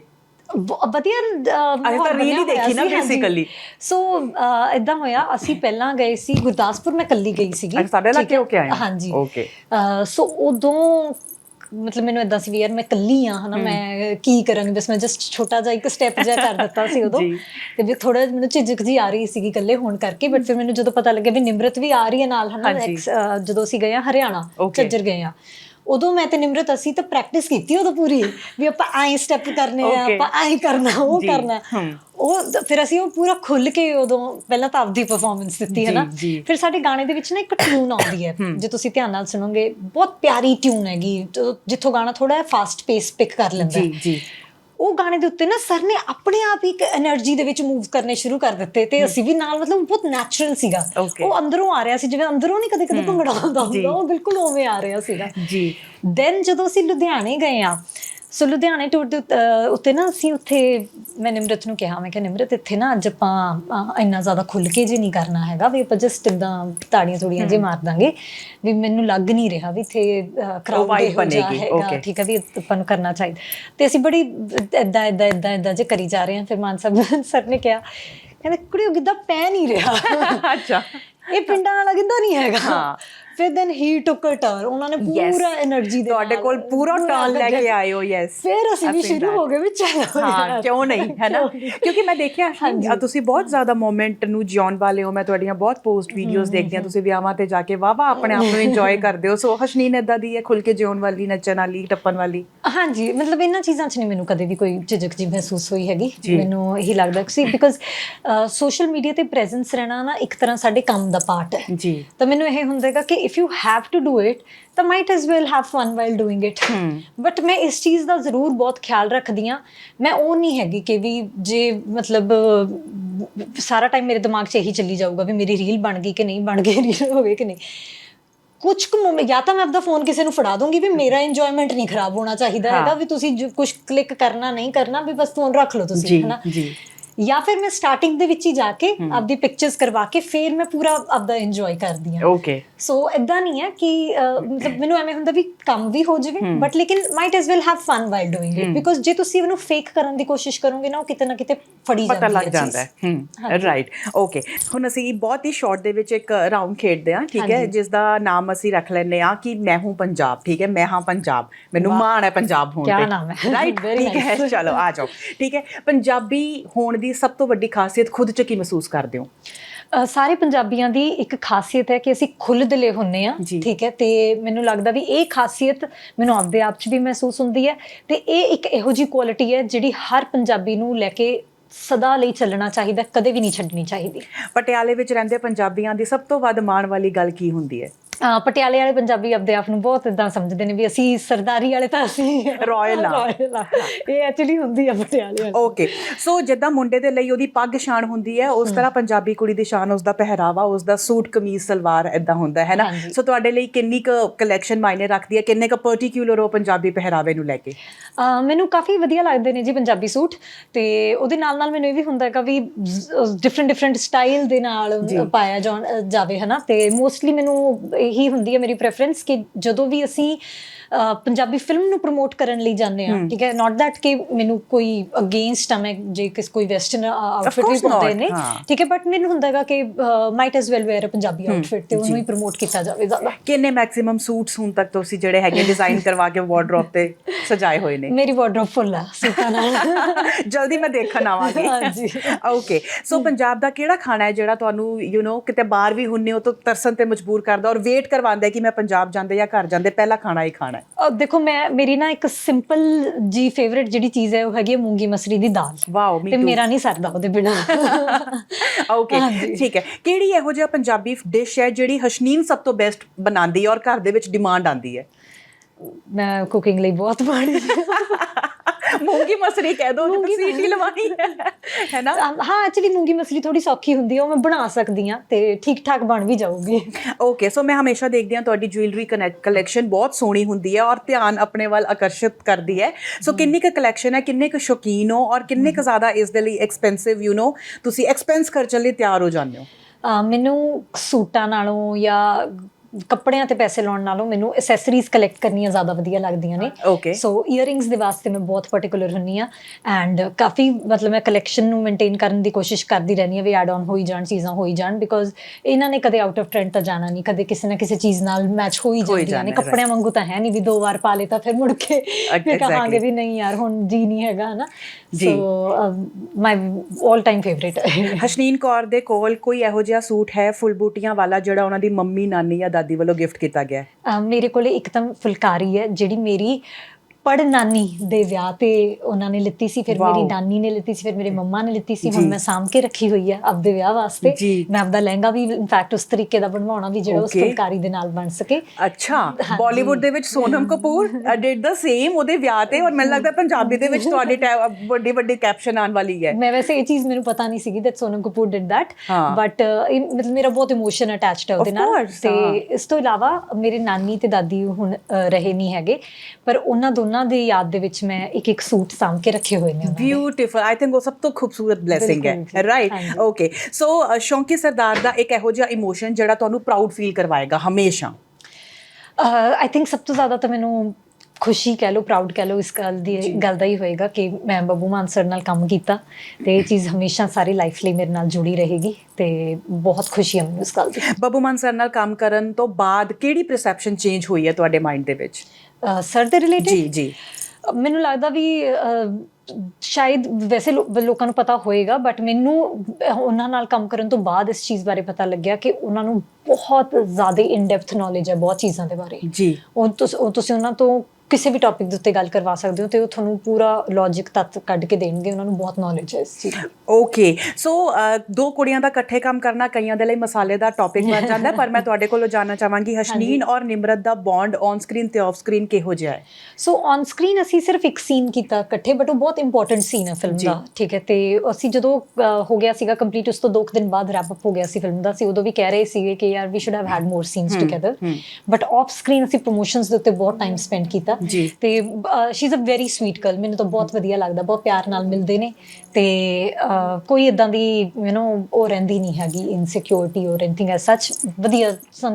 ਵਧੀਆ ਅਹ, ਤਾਂ ਹੀ ਹੋਇਆ ਦੇਖੀ ਨਾ basically। ਸੋ ਇਦਾਂ ਹੋਇਆ ਅਸੀਂ ਪਹਿਲਾਂ ਗਏ ਸੀ ਗੁਰਦਾਸਪੁਰ ਮੈਂ ਕੱਲੀ ਗਈ ਸੀਗੀ ਸਾਡੇ ਹੈ? ਹੋ ਕੇ ਆਏ? ਹਾਂਜੀ. ਅਹ, ਸੋ ਉਦੋਂ ਮਤਲਬ ਮੈਨੂੰ ਇਦਾਂ ਸੀ ਵੀ ਯਾਰ ਮੈਂ ਕੱਲੀ ਆ ਹਨਾ ਮੈਂ ਕੀ ਕਰਾਂਗੀ? ਬਸ ਮੈਂ ਜਸਟ ਛੋਟਾ ਜਿਹਾ ਇੱਕ ਸਟੈਪ ਜਿਹਾ ਕਰ ਦਿੱਤਾ ਸੀ ਉਦੋਂ। ਤੇ ਵੀ ਥੋੜਾ ਮੈਨੂੰ ਝਿਜਕ ਜੀ ਆ ਰਹੀ ਸੀਗੀ ਇਕੱਲੇ ਹੋਣ ਕਰਕੇ ਬਟ ਫਿਰ ਮੈਨੂੰ ਜਦੋਂ ਪਤਾ ਲੱਗਿਆ ਵੀ ਨਿਮਰਤ ਵੀ ਆ ਰਹੀ ਹੈ ਨਾਲ ਹਨਾ ਜਦੋਂ ਅਸੀਂ ਗਏ ਆ ਹਰਿਆਣਾ. ਝੱਜਰ ਗਏ ਆ ਉਦੋਂ ਮੈਂ ਤੇ ਨਿਮਰਤ ਅਸੀਂ ਤਾਂ ਪ੍ਰੈਕਟਿਸ ਕੀਤੀ ਉਦੋਂ ਪੂਰੀ ਵੀ ਆਪਾਂ ਐਂ ਸਟੈਪ ਕਰਨੇ ਆ. ਆਪਾਂ ਐਂ ਕਰਨਾ ਉਹ ਕਰਨਾ। ਉਹ ਫਿਰ ਅਸੀਂ ਉਹ ਪੂਰਾ ਖੁੱਲ ਕੇ ਉਦੋਂ ਪਹਿਲਾਂ ਤਾਂ ਆਪਦੀ ਪਰਫਾਰਮੈਂਸ ਦਿੱਤੀ ਹੈ ਨਾ। ਫਿਰ ਸਾਡੇ ਗਾਣੇ ਦੇ ਵਿੱਚ ਨਾ ਇੱਕ ਟਿਊਨ ਆਉਂਦੀ ਹੈ ਜੇ ਤੁਸੀਂ ਧਿਆਨ ਨਾਲ ਸੁਣੋਗੇ ਬਹੁਤ ਪਿਆਰੀ ਟਿਊਨ ਹੈਗੀ ਜਿੱਥੋਂ ਗਾਣਾ ਥੋੜਾ ਫਾਸਟ ਪੇਸ ਪਿਕ ਕਰ ਲੈਂਦਾ ਜੀ ਜੀ ਉਹ ਗਾਣੇ ਦੇ ਉੱਤੇ ਨਾ ਸਰ ਨੇ ਆਪਣੇ ਆਪ ਹੀ ਇੱਕ એનર્ਜੀ ਦੇ ਵਿੱਚ ਮੂਵ ਕਰਨੇ ਸ਼ੁਰੂ ਕਰ ਦਿੱਤੇ ਤੇ ਅਸੀਂ ਵੀ ਨਾਲ ਮਤਲਬ ਬਹੁਤ ਨੈਚੁਰਲ ਸੀਗਾ। ਉਹ ਅੰਦਰੋਂ ਆ ਰਿਹਾ ਸੀ ਜਿਵੇਂ ਅੰਦਰੋਂ ਨਹੀਂ ਕਦੇ ਕਦੇ ਭੰਗੜਾ ਹੁੰਦਾ ਹੁੰਦਾ ਉਹ ਬਿਲਕੁਲ ਉਵੇਂ ਆ ਰਿਹਾ ਸੀਗਾ। ਜੀ। ਦੈਨ ਜਦੋਂ ਅਸੀਂ ਲੁਧਿਆਣੇ ਗਏ ਆ ਸੋ ਲੁਧਿਆਣੇ ਟੂਰ ਦੇ ਉੱਤ- ਨਾ ਅਸੀਂ ਉੱਥੇ ਮੈਂ ਨਿਮਰਤ ਨੂੰ ਕਿਹਾ ਮੈਂ ਕਿਹਾ ਨਿਮਰਤ ਇੱਥੇ ਨਾ ਅੱਜ ਆਪਾਂ ਇੰਨਾ ਜ਼ਿਆਦਾ ਖੁੱਲ ਕੇ ਜੇ ਨਹੀਂ ਕਰਨਾ ਹੈਗਾ ਵੀ ਆਪਾਂ ਜਸਟ ਇਦਾਂ ਤਾੜੀਆਂ ਥੋੜੀਆਂ ਜੇ ਮਾਰ ਦਾਂਗੇ ਵੀ ਮੈਨੂੰ ਲੱਗ ਨਹੀਂ ਰਿਹਾ ਵੀ ਇੱਥੇ ਕਰਾਊਡ vibe ਇਹੋ ਜਿਹਾ ਬਣੇਗੀ, ਹੈਗਾ okay. ਠੀਕ ਹੈ ਵੀ ਆਪਾਂ ਨੂੰ ਕਰਨਾ ਚਾਹੀਦਾ। ਤੇ ਅਸੀਂ ਬੜੀ ਇਦਾਂ ਇਦਾਂ ਇਦਾਂ ਇਦਾਂ ਜੇ ਕਰੀ ਜਾ ਰਹੇ ਹਾਂ ਫਿਰ ਮਾਨ ਸਾਹਿਬ ਸਰ ਨੇ ਕਿਹਾ ਕਹਿੰਦੇ ਕੁੜੀ ਉਹ ਗਿੱਧਾ ਪੈ ਨਹੀਂ ਰਿਹਾ। ਅੱਛਾ। ਇਹ ਪਿੰਡਾਂ ਵਾਲਾ ਗਿੱਧਾ ਨਹੀਂ ਹੈਗਾ। ਹਾਂ। ਫਿਰ ਦੈਨ ਹੀ ਟੁਕ ਅ ਉਹਨਾਂ ਨੇ ਪੂਰਾ એનર્ਜੀ ਦੇ ਤੁਹਾਡੇ ਕੋਲ ਪੂਰਾ ਟਰਨ ਲੈ ਕੇ ਆਏ ਹੋ ਯੈਸ ਫਿਰ ਅਸੀਂ ਵੀ ਸ਼ੁਰੂ ਹੋ ਗਏ ਵੀ ਹਾਂ ਕਿਉਂ ਨਹੀਂ ਹੈ ਨਾ ਕਿਉਂਕਿ ਮੈਂ ਦੇਖਿਆ ਤੁਸੀਂ ਬਹੁਤ ਜ਼ਿਆਦਾ ਮੂਮੈਂਟ ਨੂੰ ਜਿਉਣ ਵਾਲੇ ਹੋ ਮੈਂ ਤੁਹਾਡੀਆਂ ਬਹੁਤ ਪੋਸਟ ਵੀਡੀਓਜ਼ ਦੇਖਦੀ ਹਾਂ ਤੁਸੀਂ ਵਿਆਹਾਂ ਤੇ ਜਾ ਕੇ ਵਾਵਾ ਆਪਣੇ ਆਪ ਨੂੰ ਇੰਜੋਏ ਕਰਦੇ ਹੋ ਸੋ ਹਸ਼ਨੀਨ ਇਦਾਂ ਦੀ ਹੈ ਖੁੱਲ ਕੇ ਜਿਉਣ ਵਾਲੀ ਨੱਚਣ ਵਾਲੀ ਟੱਪਣ ਵਾਲੀ ਹਾਂਜੀ ਮਤਲਬ ਇਹਨਾਂ ਚੀਜ਼ਾਂ 'ਚ ਨਹੀਂ ਮੈਨੂੰ ਕਦੇ ਵੀ ਕੋਈ ਝਿਜਕ ਜੀ ਮਹਿਸੂਸ ਹੋਈ ਹੈਗੀ ਮੈਨੂੰ ਇਹੀ ਲੱਗਦਾ ਸੀ ਬਿਕਾਜ਼ ਸੋਸ਼ਲ ਮੀਡੀਆ ਤੇ ਪ੍ਰੈਜ਼ੈਂਸ ਰਹਿਣਾ ਨਾ ਇੱਕ ਤਰ੍ਹਾਂ ਸਾਡੇ ਕੰਮ ਦਾ ਪਾਰਟ ਹੈ ਜੀ ਤਾਂ ਮੈਨੂੰ ਇਹ ਹੁੰਦਾਗਾ ਕਿ if you have to do it ਤਾਂ might as well have fun while doing it but ਮੈਂ ਇਸ ਚੀਜ਼ ਦਾ ਜ਼ਰੂਰ ਬਹੁਤ ਖਿਆਲ ਰੱਖਦੀ ਆ ਮੈਂ ਉਹ ਨਹੀਂ ਹੈਗੀ ਕਿ ਵੀ ਜੇ ਮਤਲਬ ਸਾਰਾ ਟਾਈਮ ਮੇਰੇ ਦਿਮਾਗ 'ਚ ਇਹੀ ਚੱਲੀ ਜਾਊਗਾ ਵੀ ਮੇਰੀ ਰੀਲ ਬਣ ਗਈ ਕਿ ਨਹੀਂ ਬਣ ਗਈ ਰੀਲ ਹੋਵੇ ਕਿ ਨਹੀਂ। ਕੁਝ ਕੁ ਮੋਮੈਂਟ ਜਾਂ ਤਾਂ ਮੈਂ ਆਪਦਾ ਫੋਨ ਕਿਸੇ ਨੂੰ ਫੜਾ ਦੂੰਗੀ ਵੀ ਮੇਰਾ ਇੰਜੋਇਮੈਂਟ ਨਹੀਂ ਖਰਾਬ ਹੋਣਾ ਚਾਹੀਦਾ। ਹਾਂ। ਹੈਗਾ ਵੀ ਤੁਸੀਂ ਕੁਝ ਕਲਿੱਕ ਕਰਨਾ ਨਹੀਂ ਕਰਨਾ ਵੀ ਬਸ ਫੋਨ ਰੱਖ ਲਓ ਤੁਸੀਂ ਹਨਾ? ਜੀ। ਜਾਂ ਫਿਰ ਮੈਂ ਸਟਾਰਟਿੰਗ ਦੇ ਵਿੱਚ ਹੀ ਜਾ ਕੇ ਆਪਦੀ ਪਿਕਚਰਸ ਕਰਵਾ ਕੇ ਫਿਰ ਮੈਂ ਪੂਰਾ ਆਪਦਾ ਇੰਜੋਏ ਕਰਦੀ ਹਾਂ। ਓਕੇ ਸੋ ਇਦਾਂ ਨਹੀਂ ਹੈ ਕਿ ਮਤਲਬ ਮੈਨੂੰ ਐਵੇਂ ਹੁੰਦਾ ਵੀ ਕੰਮ ਵੀ ਹੋ ਜਾਵੇ ਬਟ ਲੇਕਿਨ might as well have fun while doing it because ਜੇ ਤੁਸੀਂ ਉਹਨੂੰ ਫੇਕ ਕਰਨ ਦੀ ਕੋਸ਼ਿਸ਼ ਕਰੋਗੇ ਨਾ ਉਹ ਕਿਤੇ ਨਾ ਕਿਤੇ ਫੜੀ ਜਾਂਦੀ ਪਤਾ ਹੈ ਲੱਗ ਚੀਜ਼। ਜਾਂਦਾ ਹੈ ਰਾਈਟ ਓਕੇ ਹੁਣ ਅਸੀਂ ਬਹੁਤ ਹੀ ਸ਼ਾਰਟ ਦੇ ਵਿੱਚ ਇੱਕ ਰਾਉਂਡ ਖੇਡਦੇ ਹਾਂ ਠੀਕ ਹੈ। ਜਿਸ ਦਾ ਨਾਮ ਅਸੀਂ ਰੱਖ ਲੈਂਦੇ ਹਾਂ ਕਿ ਮੈਂ ਹੂੰ ਪੰਜਾਬ ਠੀਕ ਹੈ? ਮੈਂ ਹਾਂ ਪੰਜਾਬ। ਮੈਨੂੰ ਮਾਣ ਹੈ ਪੰਜਾਬ ਹੋਣ ਤੇ। ਨਾਮ ਹੈ। ਰਾਈਟ ਠੀਕ ਹੈ. ਚਲੋ ਆ ਜਾਓ। ਠੀਕ ਹੈ? ਪੰਜਾਬੀ ਹੋਣ ਦੀ ਸਭ ਤੋਂ ਵੱਡੀ ਖਾਸੀਅਤ ਖੁਦ ਚ ਕੀ ਮਹਿਸੂਸ ਕਰਦੇ ਹੋ? ਸਾਰੇ ਪੰਜਾਬੀਆਂ ਦੀ ਇੱਕ ਖਾਸੀਅਤ ਹੈ ਕਿ ਅਸੀਂ ਖੁੱਲ੍ਹ ਦਿਲੇ ਹੁੰਨੇ ਆ। ਠੀਕ ਹੈ? ਤੇ ਮੈਨੂੰ ਲੱਗਦਾ ਵੀ ਇਹ ਖਾਸੀਅਤ ਮੈਨੂੰ ਆਪਦੇ ਆਪ 'ਚ ਵੀ ਮਹਿਸੂਸ ਹੁੰਦੀ ਹੈ ਤੇ ਇਹ ਇੱਕ ਇਹੋ ਜੀ ਕੁਆਲਿਟੀ ਹੈ ਜਿਹੜੀ ਹਰ ਪੰਜਾਬੀ ਨੂੰ ਲੈ ਕੇ ਸਦਾ ਲਈ ਚੱਲਣਾ ਚਾਹੀਦਾ ਕਦੇ ਵੀ ਨਹੀਂ ਛੱਡਣੀ ਚਾਹੀਦੀ। ਪਟਿਆਲੇ ਵਿੱਚ ਰਹਿੰਦੇ ਪੰਜਾਬੀਆਂ ਦੀ ਸਭ ਤੋਂ ਵੱਧ ਮਾਣ ਵਾਲੀ ਗੱਲ ਕੀ ਹੁੰਦੀ ਹੈ? ਪਟਿਆਲੇ ਵਾਲੇ ਪੰਜਾਬੀ ਆਪਦੇ ਆਪ ਨੂੰ ਬਹੁਤ ਇਦਾਂ ਸਮਝਦੇ ਨੇ ਵੀ ਅਸੀਂ ਸਰਦਾਰੀ ਵਾਲੇ ਤਾਂ ਅਸੀਂ Royal ਆ। ਇਹ ਐਕਚੁਅਲੀ ਹੁੰਦੀ ਆ ਪਟਿਆਲੇ ਵਾਲੇ। ਓਕੇ ਸੋ ਜਿੱਦਾਂ ਮੁੰਡੇ ਦੇ ਲਈ ਉਹਦੀ ਪੱਗ ਸ਼ਾਨ ਹੁੰਦੀ ਹੈ ਉਸ ਤਰ੍ਹਾਂ ਪੰਜਾਬੀ ਕੁੜੀ ਦੀ ਸ਼ਾਨ ਉਸ ਦਾ ਪਹਿਰਾਵਾ ਉਸ ਦਾ ਸੂਟ ਕਮੀਜ਼ ਸਲਵਾਰ ਐਦਾਂ ਹੁੰਦਾ ਹੈ ਨਾ। ਸੋ ਤੁਹਾਡੇ ਲਈ ਕਿੰਨੀ ਕੁ ਕਲੈਕਸ਼ਨ ਮਾਇਨੇ ਰੱਖਦੀ ਹੈ? ਕਿੰਨੇ ਕੁ ਪਾਰਟਿਕੂਲਰ ਹੋ ਪੰਜਾਬੀ ਪਹਿਰਾਵੇ ਨੂੰ ਲੈ ਕੇ? ਮੈਨੂੰ ਕਾਫੀ ਵਧੀਆ ਲੱਗਦੇ ਨੇ ਜੀ ਪੰਜਾਬੀ ਸੂਟ ਤੇ ਉਹਦੇ ਨਾਲ ਨਾਲ ਮੈਨੂੰ ਇਹ ਵੀ ਹੁੰਦਾ ਹੈਗਾ ਵੀ ਡਿਫਰੈਂਟ ਡਿਫਰੈਂਟ ਸਟਾਈਲ ਦੇ ਨਾਲ ਪਾਇਆ ਜਾਵੇ ਹਨਾ ਤੇ ਮੋਸਟਲੀ ਮੈਨੂੰ ਇਹੀ ਹੁੰਦੀ ਹੈ ਮੇਰੀ ਪ੍ਰੈਫਰੈਂਸ ਕਿ ਜਦੋਂ ਵੀ ਅਸੀਂ ਪੰਜਾਬੀ ਫਿਲਮ ਨੂੰ ਪ੍ਰਮੋਟ ਕਰਨ ਲਈ ਜਾਂਦੇ ਆ ਠੀਕ ਹੈ? ਨਾਟ ਦੈਟ ਕਿ ਮੈਨੂੰ ਕੋਈ ਅਗੇਂਸਟ ਆ ਮੈਂ ਜੇ ਕਿਸ ਕੋਈ ਵੈਸਟਰਨ ਆਊਟਫਿਟ ਵੀ ਪਾਉਂਦੇ ਨੇ। ਠੀਕ ਹੈ? ਬਟ ਮੈਨੂੰ ਹੁੰਦਾ ਹੈਗਾ ਕਿ might as well wear a Punjabi outfit ਤੇ ਉਹਨੂੰ ਹੀ ਪ੍ਰਮੋਟ ਕੀਤਾ ਜਾਵੇ ਜ਼ਿਆਦਾ। ਕਿੰਨੇ ਮੈਕਸਿਮਮ ਸੂਟਸ ਹੁਣ ਤੱਕ ਤੁਸੀਂ ਜਿਹੜੇ ਹੈਗੇ ਡਿਜ਼ਾਈਨ ਕਰਵਾ ਕੇ ਵਾਰਡਰੋਬ ਤੇ ਸਜਾਏ ਹੋਏ ਨੇ? ਮੇਰੀ ਵਾਰਡਰੋਬ ਫੁੱਲ ਆ ਸੂਟਾਂ ਨਾਲ। ਜਲਦੀ ਮੈਂ ਦੇਖਣ ਆਵਾਂਗੀ। ਹਾਂਜੀ। ਓਕੇ ਸੋ ਪੰਜਾਬ ਦਾ ਕਿਹੜਾ ਖਾਣਾ ਹੈ ਜਿਹੜਾ ਤੁਹਾਨੂੰ ਯੂ نو ਕਿਤੇ ਬਾਹਰ ਵੀ ਹੁੰਨੇ ਹੋ ਤਾਂ ਤਰਸਨ ਤੇ ਮਜਬੂਰ ਕਰਦਾ ਔਰ ਵੇਟ ਕਰਵਾਉਂਦਾ ਕਿ ਮੈਂ ਪੰਜਾਬ ਜਾਂਦੇ ਜਾਂ ਘਰ ਜਾਂਦੇ ਪਹਿਲਾ ਖਾਣਾ ਹੀ ਖਾਣਾ ਦੇਖੋ ਮੈਂ ਮੇਰੀ ਨਾ ਇੱਕ ਸਿੰਪਲ ਜੀ ਫੇਵਰਿਟ ਜਿਹੜੀ ਚੀਜ਼ ਹੈ ਉਹ ਹੈਗੀ ਮੂੰਗੀ ਮਸਰੀ ਦੀ ਦਾਲ। ਵਾਓ ਤੇ ਮੇਰਾ ਨਹੀਂ ਸਰਦਾ ਉਹਦੇ ਬਿਨਾ। ਓਕੇ। ਠੀਕ ਹੈ। ਕਿਹੜੀ ਇਹੋ ਜਿਹਾ ਪੰਜਾਬੀ ਡਿਸ਼ ਹੈ ਜਿਹੜੀ ਹਸ਼ਨੀਨ ਸਭ ਤੋਂ ਬੈਸਟ ਬਣਾਉਂਦੀ ਹੈ ਔਰ ਘਰ ਦੇ ਵਿੱਚ ਡਿਮਾਂਡ ਆਉਂਦੀ ਹੈ? ਮੈਂ ਕੁਕਿੰਗ ਲਈ ਬਹੁਤ ਮਾੜੀ। ਮੂੰਗੀ ਮਸਰੀ ਕਹਿ ਦੋ ਤੁਸੀਂ ਸੀਟੀ ਲਵਾਣੀ ਹੈ ਹੈ ਨਾ? ਅਹ ਹਾਂ ਐਕਚੁਅਲੀ ਮੂੰਗੀ ਮਸਰੀ ਥੋੜੀ ਸੌਖੀ ਹੁੰਦੀ ਹੈ ਉਹ ਮੈਂ ਬਣਾ ਸਕਦੀ ਹਾਂ ਤੇ ਠੀਕ ਠਾਕ ਬਣ ਵੀ ਜਾਊਗੀ। ਓਕੇ ਸੋ ਮੈਂ ਹਮੇਸ਼ਾ ਦੇਖਦੀ ਹਾਂ ਤੁਹਾਡੀ ਜੁਐਲਰੀ ਕਲੈਕਸ਼ਨ ਬਹੁਤ ਸੋਹਣੀ ਹੁੰਦੀ ਹੈ ਔਰ ਧਿਆਨ ਆਪਣੇ ਵੱਲ ਆਕਰਸ਼ਿਤ ਕਰਦੀ ਹੈ। ਸੋ ਕਿੰਨੀ ਕੁ ਕਲੈਕਸ਼ਨ ਹੈ ਕਿੰਨੇ ਕੁ ਸ਼ੌਕੀਨ ਹੋ ਔਰ ਕਿੰਨੇ ਕੁ ਜ਼ਿਆਦਾ ਇਸ ਦੇ ਲਈ ਐਕਸਪੈਂਸਿਵ ਯੂ نو ਤੁਸੀਂ ਐਕਸਪੈਂਸ ਖਰਚਣ ਲਈ ਤਿਆਰ ਹੋ ਜਾਂਦੇ ਹੋ? ਮੈਨੂੰ ਸੂਟਾਂ ਨਾਲੋਂ ਜਾਂ ਕੱਪੜਿਆਂ ਤੇ ਪੈਸੇ ਲਾਉਣ ਨਾਲੋਂ ਮੈਨੂੰ ਐਕਸੈਸਰੀਜ਼ ਕਲੈਕਟ ਕਰਨੀਆਂ ਜ਼ਿਆਦਾ ਵਧੀਆ ਲੱਗਦੀਆਂ ਨੇ। ਓਕੇ ਸੋ 이어ਰਿੰਗਸ ਦੇ ਵਾਸਤੇ ਮੈਂ ਬਹੁਤ ਪਾਰਟਿਕੂਲਰ ਹੁੰਨੀ ਆ ਐਂਡ ਕਾਫੀ ਮਤਲਬ ਮੈਂ ਕਲੈਕਸ਼ਨ ਨੂੰ ਮੇਨਟੇਨ ਕਰਨ ਦੀ ਕੋਸ਼ਿਸ਼ ਕਰਦੀ ਰਹਿੰਦੀ ਆ ਵੀ ਐਡ ਆਨ ਹੋਈ ਜਾਣ ਚੀਜ਼ਾਂ ਹੋਈ ਜਾਣ ਬਿਕੋਜ਼ ਇਹਨਾਂ ਨੇ ਕਦੇ ਆਊਟ ਆਫ ਟ੍ਰੈਂਡ ਤਾਂ ਜਾਣਾ ਨਹੀਂ ਕਦੇ ਕਿਸੇ ਨਾ ਕਿਸੇ ਚੀਜ਼ ਨਾਲ ਮੈਚ ਹੋਈ ਜਾਂਦੀਆਂ ਨੇ। ਕੱਪੜਿਆਂ ਵਾਂਗੂ ਤਾਂ ਹੈ ਨਹੀਂ ਵੀ ਦੋ ਵਾਰ ਪਾ ਲੇ ਤਾਂ ਫਿਰ ਮੁੜ ਕੇ ਫਿਰ ਕਹਾਂਗੇ ਵੀ ਨਹੀਂ ਯਾਰ ਹੁਣ ਜੀ ਨਹੀਂ ਹੈਗਾ ਹਨਾ? So my 올 time favourite Hashneen Kaur ਦੇ ਕੋਲ ਕੋਈ ਇਹੋ ਜਿਹਾ ਸੂਟ ਹੈ ਫੁੱਲ ਬੂਟੀਆਂ ਵਾਲਾ ਜਿਹੜਾ ਉਹਨਾਂ ਦੀ ਮੰਮੀ ਨਾਨੀ ਜਾਂ ਦਾਦੀ ਵੱਲੋਂ ਗਿਫਟ ਕੀਤਾ ਗਿਆ ਹੈ? ਮੇਰੇ ਕੋਲੇ ਇੱਕ ਤਾਂ ਫੁਲਕਾਰੀ ਹੈ ਜਿਹੜੀ ਮੇਰੀ ਪੜ ਨਾਨੀ ਦੇ ਵਿਆਹ ਤੇ ਉਹਨਾਂ ਨੇ ਲਿੱਤੀ ਸੀ ਫਿਰ. ਮੇਰੀ ਨਾਨੀ ਨੇ ਲਿੱਤੀ ਸੀ ਫਿਰ ਮੇਰੇ ਮੰਮਾ ਨੇ ਲਿੱਤੀ ਸੀ ਹੁਣ। ਮੈਂ ਸਾਂਭ ਕੇ ਰੱਖੀ ਹੋਈ ਹੈ ਆਪਦੇ ਵਿਆਹ ਵਾਸਤੇ। ਮੈਂ ਆਪਦਾ ਲਹਿੰਗਾ ਵੀ ਇਨਫੈਕਟ ਉਸ ਤਰੀਕੇ ਦਾ ਬਣਵਾਉਣਾ ਵੀ ਜਿਹੜਾ ਉਸ. ਫੁਲਕਾਰੀ ਦੇ ਨਾਲ ਬਣ ਸਕੇ ਅੱਛਾ। ਬਾਲੀਵੁੱਡ ਦੇ ਵਿੱਚ Sonam Kapoor did the same ਉਹਦੇ ਵਿਆਹ ਤੇ ਔਰ ਮੈਨੂੰ ਲੱਗਦਾ ਪੰਜਾਬੀ ਦੇ ਵਿੱਚ ਤੁਹਾਡੇ ਵੱਡੇ ਵੱਡੇ ਕੈਪਸ਼ਨ ਆਉਣ ਵਾਲੀ ਹੈ ਮੈਂ ਵੈਸੇ ਇਹ ਚੀਜ਼ ਮੈਨੂੰ ਪਤਾ ਨਹੀਂ ਸੀਗੀ that Sonam Kapoor did that. But ਮਤਲਬ ਮੇਰਾ ਬਹੁਤ ਇਮੋਸ਼ਨ ਅਟੈਚਡ ਹੈ ਉਹਦੇ ਨਾਲ ਤੇ। ਇਸ ਤੋਂ ਇਲਾਵਾ ਮੇਰੇ ਨਾਨੀ ਤੇ ਦਾਦੀ ਹੁਣ ਰਹੇ ਨਹੀਂ ਹੈਗੇ ਪਰ ਉਹਨਾਂ ਦੋਨਾਂ ਦੀ ਯਾਦ ਦੇ ਵਿੱਚ ਮੈਂ ਇੱਕ ਇੱਕ ਸੂਟ ਸਾਂਭ ਕੇ ਰੱਖੇ ਹੋਏ ਨੇ ਉਹਨਾਂ ਬਿਊਟੀਫੁਲ ਆਈ ਥਿੰਕ ਉਹ ਸਭ ਤੋਂ ਖੂਬਸੂਰਤ ਬਲੇਸਿੰਗ ਹੈ। ਰਾਈਟ। ਓਕੇ ਸੋ ਸ਼ੌਂਕੀ ਸਰਦਾਰ ਦਾ ਇੱਕ ਇਹੋ ਜਿਹਾ ਇਮੋਸ਼ਨ ਜਿਹੜਾ ਤੁਹਾਨੂੰ ਪ੍ਰਾਊਡ ਫੀਲ ਕਰਵਾਏਗਾ ਹਮੇਸ਼ਾ? ਆਈ ਥਿੰਕ ਸਭ ਤੋਂ ਜ਼ਿਆਦਾ ਤਾਂ ਮੈਨੂੰ ਖੁਸ਼ੀ ਕਹਿ ਲਓ ਪ੍ਰਾਊਡ ਕਹਿ ਲਓ ਇਸ ਗੱਲ ਦੀ ਗੱਲ ਦਾ ਹੀ ਹੋਏਗਾ ਕਿ ਮੈਂ ਬੱਬੂ ਮਾਨ ਸਰ ਨਾਲ ਕੰਮ ਕੀਤਾ ਤੇ ਇਹ ਚੀਜ਼ ਹਮੇਸ਼ਾ ਸਾਰੀ ਲਾਈਫ ਲਈ ਮੇਰੇ ਨਾਲ ਜੁੜੀ ਰਹੇਗੀ ਤੇ ਬਹੁਤ ਖੁਸ਼ੀ ਹੈ ਮੈਨੂੰ ਇਸ ਗੱਲ ਦੀ। ਬੱਬੂ ਮਾਨ ਸਰ ਨਾਲ ਕੰਮ ਕਰਨ ਤੋਂ ਬਾਅਦ ਕਿਹੜੀ ਪਰਸੈਪਸ਼ਨ ਚੇਂਜ ਹੋਈ ਹੈ ਤੁਹਾਡੇ ਮਾਈਂਡ ਦੇ ਵਿੱਚ? ਸਰ ਦੇ ਰਿਲੇਟਡ ਜੀ ਜੀ। ਮੈਨੂੰ ਲੱਗਦਾ ਵੀ ਸ਼ਾਇਦ ਵੈਸੇ ਲੋਕਾਂ ਨੂੰ ਪਤਾ ਹੋਏਗਾ ਬਟ ਮੈਨੂੰ ਉਹਨਾਂ ਨਾਲ ਕੰਮ ਕਰਨ ਤੋਂ ਬਾਅਦ ਇਸ ਚੀਜ਼ ਬਾਰੇ ਪਤਾ ਲੱਗਿਆ ਕਿ ਉਹਨਾਂ ਨੂੰ ਬਹੁਤ ਜ਼ਿਆਦਾ ਇਨ ਡੈਪਥ ਨੌਲੇਜ ਹੈ ਬਹੁਤ ਚੀਜ਼ਾਂ ਦੇ ਬਾਰੇ। ਜੀ। ਉਹ ਤੁਸੀਂ ਉਹਨਾਂ ਤੋਂ ਕਿਸੇ ਵੀ ਟੌਪਿਕ ਦੇ ਉੱਤੇ ਗੱਲ ਕਰਵਾ ਸਕਦੇ ਹੋ ਤੇ ਉਹ ਤੁਹਾਨੂੰ ਪੂਰਾ ਲੌਜੀਕ ਤੱਤ ਕੱਢ ਕੇ ਦੇਣਗੇ ਉਹਨਾਂ ਨੂੰ ਬਹੁਤ ਨੌਲੇਜ ਹੈ ਇਸ ਚੀਜ਼ ਦੀ। ਓਕੇ ਸੋ ਦੋ ਕੁੜੀਆਂ ਦਾ ਇਕੱਠੇ ਕੰਮ ਕਰਨਾ ਕਈਆਂ ਦੇ ਲਈ ਮਸਾਲੇ ਦਾ ਟੌਪਿਕ ਬਣ ਜਾਂਦਾ ਪਰ ਮੈਂ ਤੁਹਾਡੇ ਕੋਲੋਂ ਜਾਨਣਾ ਚਾਹਾਂਗੀ ਹਸ਼ਨੀਨ ਔਰ ਨਿਮਰਤ ਦਾ ਬੌਂਡ ਔਨ ਸਕਰੀਨ ਤੇ ਆਫ ਸਕਰੀਨ ਕਿਹੋ ਜਿਹਾ ਹੈ? ਸੋ ਔਨ ਸਕਰੀਨ ਅਸੀਂ ਸਿਰਫ ਇੱਕ ਸੀਨ ਕੀਤਾ ਇਕੱਠੇ ਬਟ ਉਹ ਬਹੁਤ ਇੰਪੋਰਟੈਂਟ ਸੀਨ ਹੈ ਫਿਲਮ। ਦਾ ਠੀਕ ਹੈ ਤੇ ਅਸੀਂ ਜਦੋਂ ਹੋ ਗਿਆ ਸੀਗਾ ਕੰਪਲੀਟ ਉਸ ਤੋਂ ਦੋ ਕੁ ਦਿਨ ਬਾਅਦ ਰੈਪ ਅਪ ਹੋ ਗਿਆ ਸੀ ਫਿਲਮ ਦਾ ਅਸੀਂ ਉਦੋਂ ਵੀ ਕਹਿ ਰਹੇ ਸੀਗੇ ਕਿ ਯਾਰ we should have had more scenes together but off screen ਅਸੀਂ ਪ੍ਰੋਮੋਸ਼ਨਸ ਦੇ ਉੱਤੇ ਬਹੁਤ ਟਾਈਮ ਸਪੈਂਡ ਕੀਤਾ ਜੀ। ਤੇ she is a very sweet girl ਮੈਨੂੰ ਤਾਂ ਬਹੁਤ ਵਧੀਆ ਲੱਗਦਾ ਬਹੁਤ ਪਿਆਰ ਨਾਲ ਮਿਲਦੇ ਨੇ। ਤੇ ਕੋਈ ਇਦਾਂ ਦੀ ਯੂ نو ਉਹ ਰਹਿੰਦੀ ਨਹੀਂ ਹੈਗੀ ਇਨਸਿਕਿਉਰਿਟੀ ਔਰ ਐਨੀਥਿੰਗ ਐਸ ਸੱਚ ਵਧੀਆ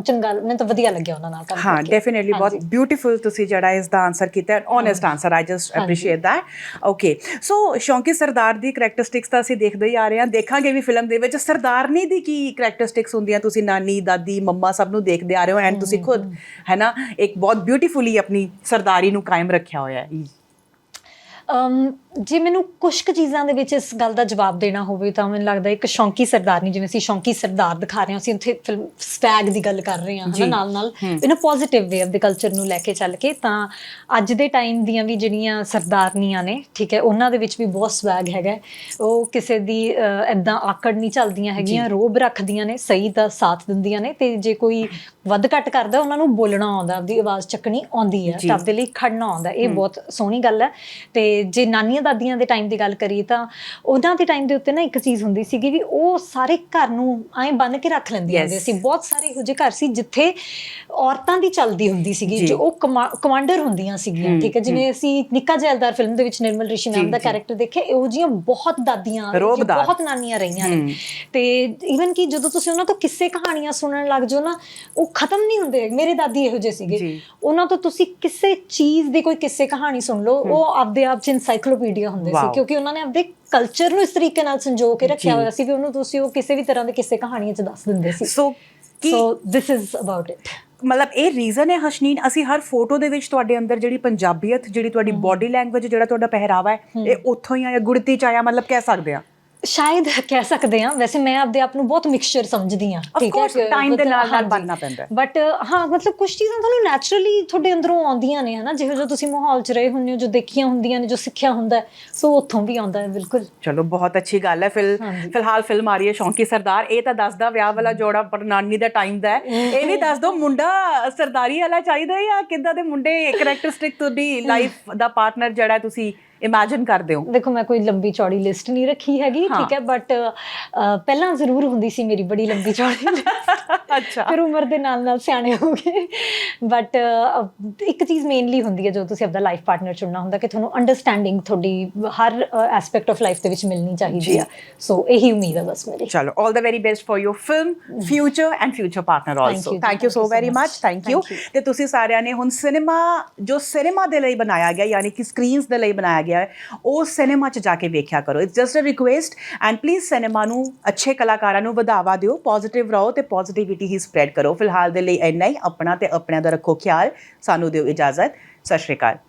ਚੰਗਾ ਮੈਨੂੰ ਤਾਂ ਵਧੀਆ ਲੱਗਿਆ ਉਹਨਾਂ ਨਾਲ ਕੰਮ ਹਾਂ। ਡੈਫੀਨਿਟਲੀ ਬਹੁਤ। ਬਿਊਟੀਫੁਲ ਤੁਸੀਂ ਜਿਹੜਾ ਇਸ ਦਾ ਆਨਸਰ ਕੀਤਾ ਹੈ honest answer I just. Appreciate that okay so Shaunki Sardar the characteristics ਤਾਂ ਅਸੀਂ ਦੇਖਦੇ ਹੀ ਆ ਰਹੇ ਹਾਂ। ਦੇਖਾਂਗੇ ਵੀ ਫਿਲਮ ਦੇ ਵਿੱਚ ਸਰਦਾਰਨੀ ਦੀ ਕੀ ਕਰੈਕਟਰਿਸਟਿਕਸ ਹੁੰਦੀਆਂ ਤੁਸੀਂ ਨਾਨੀ ਦਾਦੀ ਮੰਮਾ ਸਭ ਨੂੰ ਦੇਖਦੇ ਆ ਰਹੇ ਹੋ। ਐਂਡ ਤੁਸੀਂ ਖੁਦ ਹੈ ਨਾ ਇੱਕ ਬਹੁਤ ਬਿਊਟੀਫੁਲੀ ਆਪਣੀ ਸਰਦਾਰੀ ਨੂੰ ਕਾਇਮ ਰੱਖਿਆ ਹੋਇਆ ਹੈ? ਅਮ ਜੇ ਮੈਨੂੰ ਕੁਝ ਕੁ ਚੀਜ਼ਾਂ ਦੇ ਵਿੱਚ ਇਸ ਗੱਲ ਦਾ ਜਵਾਬ ਦੇਣਾ ਹੋਵੇ ਤਾਂ ਮੈਨੂੰ ਲੱਗਦਾ ਇੱਕ ਸ਼ੌਂਕੀ ਸਰਦਾਰਨੀ ਜਿਵੇਂ ਅਸੀਂ ਸ਼ੌਂਕੀ ਸਰਦਾਰ ਦਿਖਾ ਰਹੇ ਹਾਂ ਅਸੀਂ ਉੱਥੇ ਫਿਲਮ ਸਵੈਗ ਦੀ ਗੱਲ ਕਰ ਰਹੇ ਹਾਂ। ਹਨਾ ਨਾਲ ਨਾਲ in a positive way of the culture ਨੂੰ ਲੈ ਕੇ ਚੱਲ ਕੇ ਤਾਂ ਅੱਜ ਦੇ ਟਾਈਮ ਦੀਆਂ ਵੀ ਜਿਹੜੀਆਂ ਸਰਦਾਰਨੀਆਂ ਨੇ ਠੀਕ ਹੈ ਉਹਨਾਂ ਦੇ ਵਿੱਚ ਵੀ ਬਹੁਤ ਸਵੈਗ ਹੈਗਾ। ਉਹ ਕਿਸੇ ਦੀ ਐਦਾਂ ਆਕੜ ਨਹੀਂ ਚੱਲਦੀਆਂ ਹੈਗੀਆਂ ਰੋਬ ਰੱਖਦੀਆਂ ਨੇ ਸਹੀ ਦਾ ਸਾਥ ਦਿੰਦੀਆਂ ਨੇ ਤੇ ਜੇ ਕੋਈ ਵੱਧ ਘੱਟ ਕਰਦਾ ਉਹਨਾਂ ਨੂੰ ਬੋਲਣਾ ਆਉਂਦਾ ਆਪਦੀ ਆਵਾਜ਼ ਚੱਕਣੀ ਆਉਂਦੀ ਹੈ। ਤਾਂ ਆਪਦੇ ਲਈ ਖੜਨਾ ਆਉਂਦਾ ਇਹ ਬਹੁਤ ਸੋਹਣੀ ਗੱਲ ਹੈ ਤੇ ਜੇ ਨਾਨੀਆਂ ਦਾਦੀਆਂ ਦੇ ਟਾਈਮ ਦੀ ਗੱਲ ਕਰੀਏ ਤਾਂ ਉਹਨਾਂ ਦੇ ਟਾਈਮ ਦੇ ਉੱਤੇ ਨਾ ਇੱਕ ਚੀਜ਼ ਹੁੰਦੀ ਸੀਗੀ ਵੀ ਉਹ ਸਾਰੇ ਘਰ ਨੂੰ ਐਂ ਬੰਨ ਕੇ ਰੱਖ ਲੈਂਦੀਆਂ. ਹੁੰਦੀਆਂ ਸੀ ਬਹੁਤ ਸਾਰੇ ਇਹੋ ਜਿਹੇ ਘਰ ਸੀ ਜਿੱਥੇ ਔਰਤਾਂ ਦੀ ਚੱਲਦੀ ਹੁੰਦੀ ਸੀਗੀ ਜੀ। ਉਹ ਕਮਾ- ਕਮਾਂਡਰ ਹੁੰਦੀਆਂ ਸੀਗੀਆਂ ਠੀਕ ਹੈ ਜਿਵੇਂ ਅਸੀਂ ਨਿੱਕਾ ਜੈਲਦਾਰ ਫਿਲਮ ਦੇ ਵਿੱਚ ਨਿਰਮਲ ਰਿਸ਼ੀ ਨਾਮ ਦਾ। ਕੈਰੈਕਟਰ ਦੇਖਿਆ ਇਹੋ ਜਿਹੀਆਂ ਬਹੁਤ ਦਾਦੀਆਂ। ਬਹੁਤ ਨਾਨੀਆਂ ਰਹੀਆਂ। ਨੇ ਤੇ ਈਵਨ ਕਿ ਜਦੋਂ ਤੁਸੀਂ ਉਹਨਾਂ ਤੋਂ ਕਿੱਸੇ ਕਹਾਣੀਆਂ ਸੁਣਨ ਲੱਗ ਜਾਓ ਨਾ ਉਹ ਖਤਮ ਨਹੀਂ ਹੁੰਦੇ ਮੇਰੇ ਦਾਦੀ ਇਹੋ ਜਿਹੇ ਸੀਗੇ। ਉਹਨਾਂ ਤੋਂ ਤੁਸੀਂ ਕਿਸੇ ਚੀਜ਼ ਦੀ ਕੋਈ ਕਿੱਸੇ ਕਹਾਣੀ ਸੁਣ ਲਓ ਉਹ ਆਪਦੇ ਆਪ ਚ ਇਨਸਾਈਕਲੋਪੀਡੀਆ ਹੁੰਦੇ ਸੀ. ਕਿਉਂਕਿ ਉਹਨਾਂ ਨੇ ਆਪਦੇ ਕਲਚਰ ਨੂੰ ਇਸ ਤਰੀਕੇ ਨਾਲ ਸੰਜੋ ਕੇ ਰੱਖਿਆ। ਹੋਇਆ ਸੀ ਵੀ ਉਹਨੂੰ ਤੁਸੀਂ ਉਹ ਕਿਸੇ ਵੀ ਤਰ੍ਹਾਂ ਦੇ ਕਿਸੇ ਕਹਾਣੀਆਂ ਚ ਦੱਸ ਦਿੰਦੇ ਸੀ। So so this is about it ਮਤਲਬ ਇਹ ਰੀਜ਼ਨ ਹੈ ਹਸ਼ਨੀਨ ਅਸੀਂ ਹਰ ਫੋਟੋ ਦੇ ਵਿੱਚ ਤੁਹਾਡੇ ਅੰਦਰ ਜਿਹੜੀ ਪੰਜਾਬੀਅਤ ਜਿਹੜੀ ਤੁਹਾਡੀ ਬਾਡੀ ਲੈਂਗੁਏਜ ਜਿਹੜਾ ਤੁਹਾਡਾ ਪਹਿਰਾਵਾ ਹੈ ਇਹ ਉੱਥੋਂ ਹੀ ਆਇਆ ਗੁੜਤੀ ਚ ਆਇਆ ਮਤਲਬ ਕਹਿ ਸਕਦੇ ਆ? ਸ਼ਾਇਦ ਕਹਿ ਸਕਦੇ ਹਾਂ ਵੈਸੇ ਮੈਂ ਆਪਦੇ ਆਪ ਨੂੰ ਬਹੁਤ ਮਿਕਸਚਰ ਸਮਝਦੀ ਹਾਂ Of course, time ਦੇ ਨਾਲ ਨਾਲ ਬਣਨਾ ਪੈਂਦਾ। ਬਟ ਹਾਂ ਮਤਲਬ ਕੁਝ ਚੀਜ਼ਾਂ ਤੁਹਾਨੂੰ ਨੈਚੁਰਲੀ ਤੁਹਾਡੇ ਅੰਦਰੋਂ ਆਉਂਦੀਆਂ ਨੇ ਹਨਾ? ਜਿਹੋ ਜਿਹਾ ਤੁਸੀਂ ਮਾਹੌਲ 'ਚ ਰਹੇ ਹੁੰਦੇ ਹੋ ਜੋ ਦੇਖੀਆਂ ਹੁੰਦੀਆਂ ਨੇ ਜੋ ਸਿੱਖਿਆ ਹੁੰਦਾ ਸੋ ਉੱਥੋਂ ਵੀ ਆਉਂਦਾ ਹੈ ਬਿਲਕੁਲ। ਚਲੋ ਬਹੁਤ ਅੱਛੀ ਗੱਲ ਹੈ। ਫਿਲ। ਫਿਲਹਾਲ ਫਿਲਮ ਆ ਰਹੀ ਹੈ ਸ਼ੌਂਕੀ ਸਰਦਾਰ। ਇਹ ਤਾਂ ਦੱਸਦਾ ਵਿਆਹ ਵਾਲਾ ਜੋੜਾ ਪਰ ਨਾਨੀ ਦਾ ਟਾਈਮ ਦਾ ਹੈ। ਇਹ ਵੀ ਦੱਸ ਦੋ ਮੁੰਡਾ ਸਰਦਾਰੀ ਵਾਲਾ ਚਾਹੀਦਾ ਹੈ ਜਾਂ ਕਿੱਦਾਂ ਦੇ ਮੁੰਡੇ ਕੈਰੈਕਟਰਿਸਟਿਕ ਤੁਹਾਡੀ ਲਾਈਫ ਦਾ ਪਾਰਟਨਰ ਜਿਹੜਾ ਤੁਸੀਂ ਇਮੇਜਿਨ ਕਰਦੇ ਹੋ ਦੇਖੋ ਮੈਂ ਕੋਈ ਲੰਬੀ ਚੌੜੀ ਲਿਸਟ ਨਹੀਂ ਰੱਖੀ ਹੈਗੀ ਹਾਂ। ਠੀਕ ਹੈ ਬਟ ਪਹਿਲਾਂ ਜ਼ਰੂਰ ਹੁੰਦੀ ਸੀ ਮੇਰੀ ਬੜੀ ਲੰਬੀ ਚੌੜੀ। ਅੱਛਾ ਫਿਰ ਉਮਰ ਦੇ ਨਾਲ ਨਾਲ ਸਿਆਣੇ ਹੋ ਗਏ ਬਟ ਇੱਕ ਚੀਜ਼ ਮੇਨਲੀ ਹੁੰਦੀ ਹੈ ਜੋ ਤੁਸੀਂ ਆਪਦਾ ਲਾਈਫ ਪਾਰਟਨਰ ਚੁਣਨਾ ਹੁੰਦਾ ਕਿ ਤੁਹਾਨੂੰ ਅੰਡਰਸਟੈਂਡਿੰਗ ਤੁਹਾਡੀ ਹਰ ਐਸਪੈਕਟ ਆਫ ਲਾਈਫ ਦੇ ਵਿੱਚ ਮਿਲਣੀ ਚਾਹੀਦੀ। ਆ ਸੋ ਇਹੀ ਉਮੀਦ ਹੈ ਬਸ ਮੇਰੀ ਚਲੋ all the very best for your film future and future partner also thank you so very. Much thank you. ਤੇ ਤੁਸੀਂ ਸਾਰਿਆਂ ਨੇ ਹੁਣ ਸਿਨੇਮਾ ਜੋ ਸਿਨੇਮਾ ਦੇ ਲਈ ਬਣਾਇਆ ਗਿਆ ਯਾਨੀ ਕਿ ਸਕਰੀਨਸ ਦੇ ਲਈ ਬਣਾਇਆ ਗਿਆ ਹੈ, ਉਹ ਸਿਨੇਮਾ 'ਚ ਜਾ ਕੇ ਵੇਖਿਆ ਕਰੋ। It's just a request and please cinema ਨੂੰ, ਅੱਛੇ ਕਲਾਕਾਰਾਂ ਨੂੰ ਵਧਾਵਾ ਦਿਓ ਪੋਜ਼ਿਟਿਵ ਰਹੋ ਤੇ ਪੋਜ਼ਿਟਿਵਿਟੀ ਹੀ ਸਪਰੈਡ ਕਰੋ। ਫਿਲਹਾਲ ਦੇ ਲਈ ਇੰਨਾ ਹੀ, ਆਪਣਾ ਤੇ ਆਪਣਿਆਂ ਦਾ ਰੱਖੋ ਖਿਆਲ। ਸਾਨੂੰ ਦਿਓ ਇਜਾਜ਼ਤ। ਸਤਿ ਸ਼੍ਰੀ ਅਕਾਲ।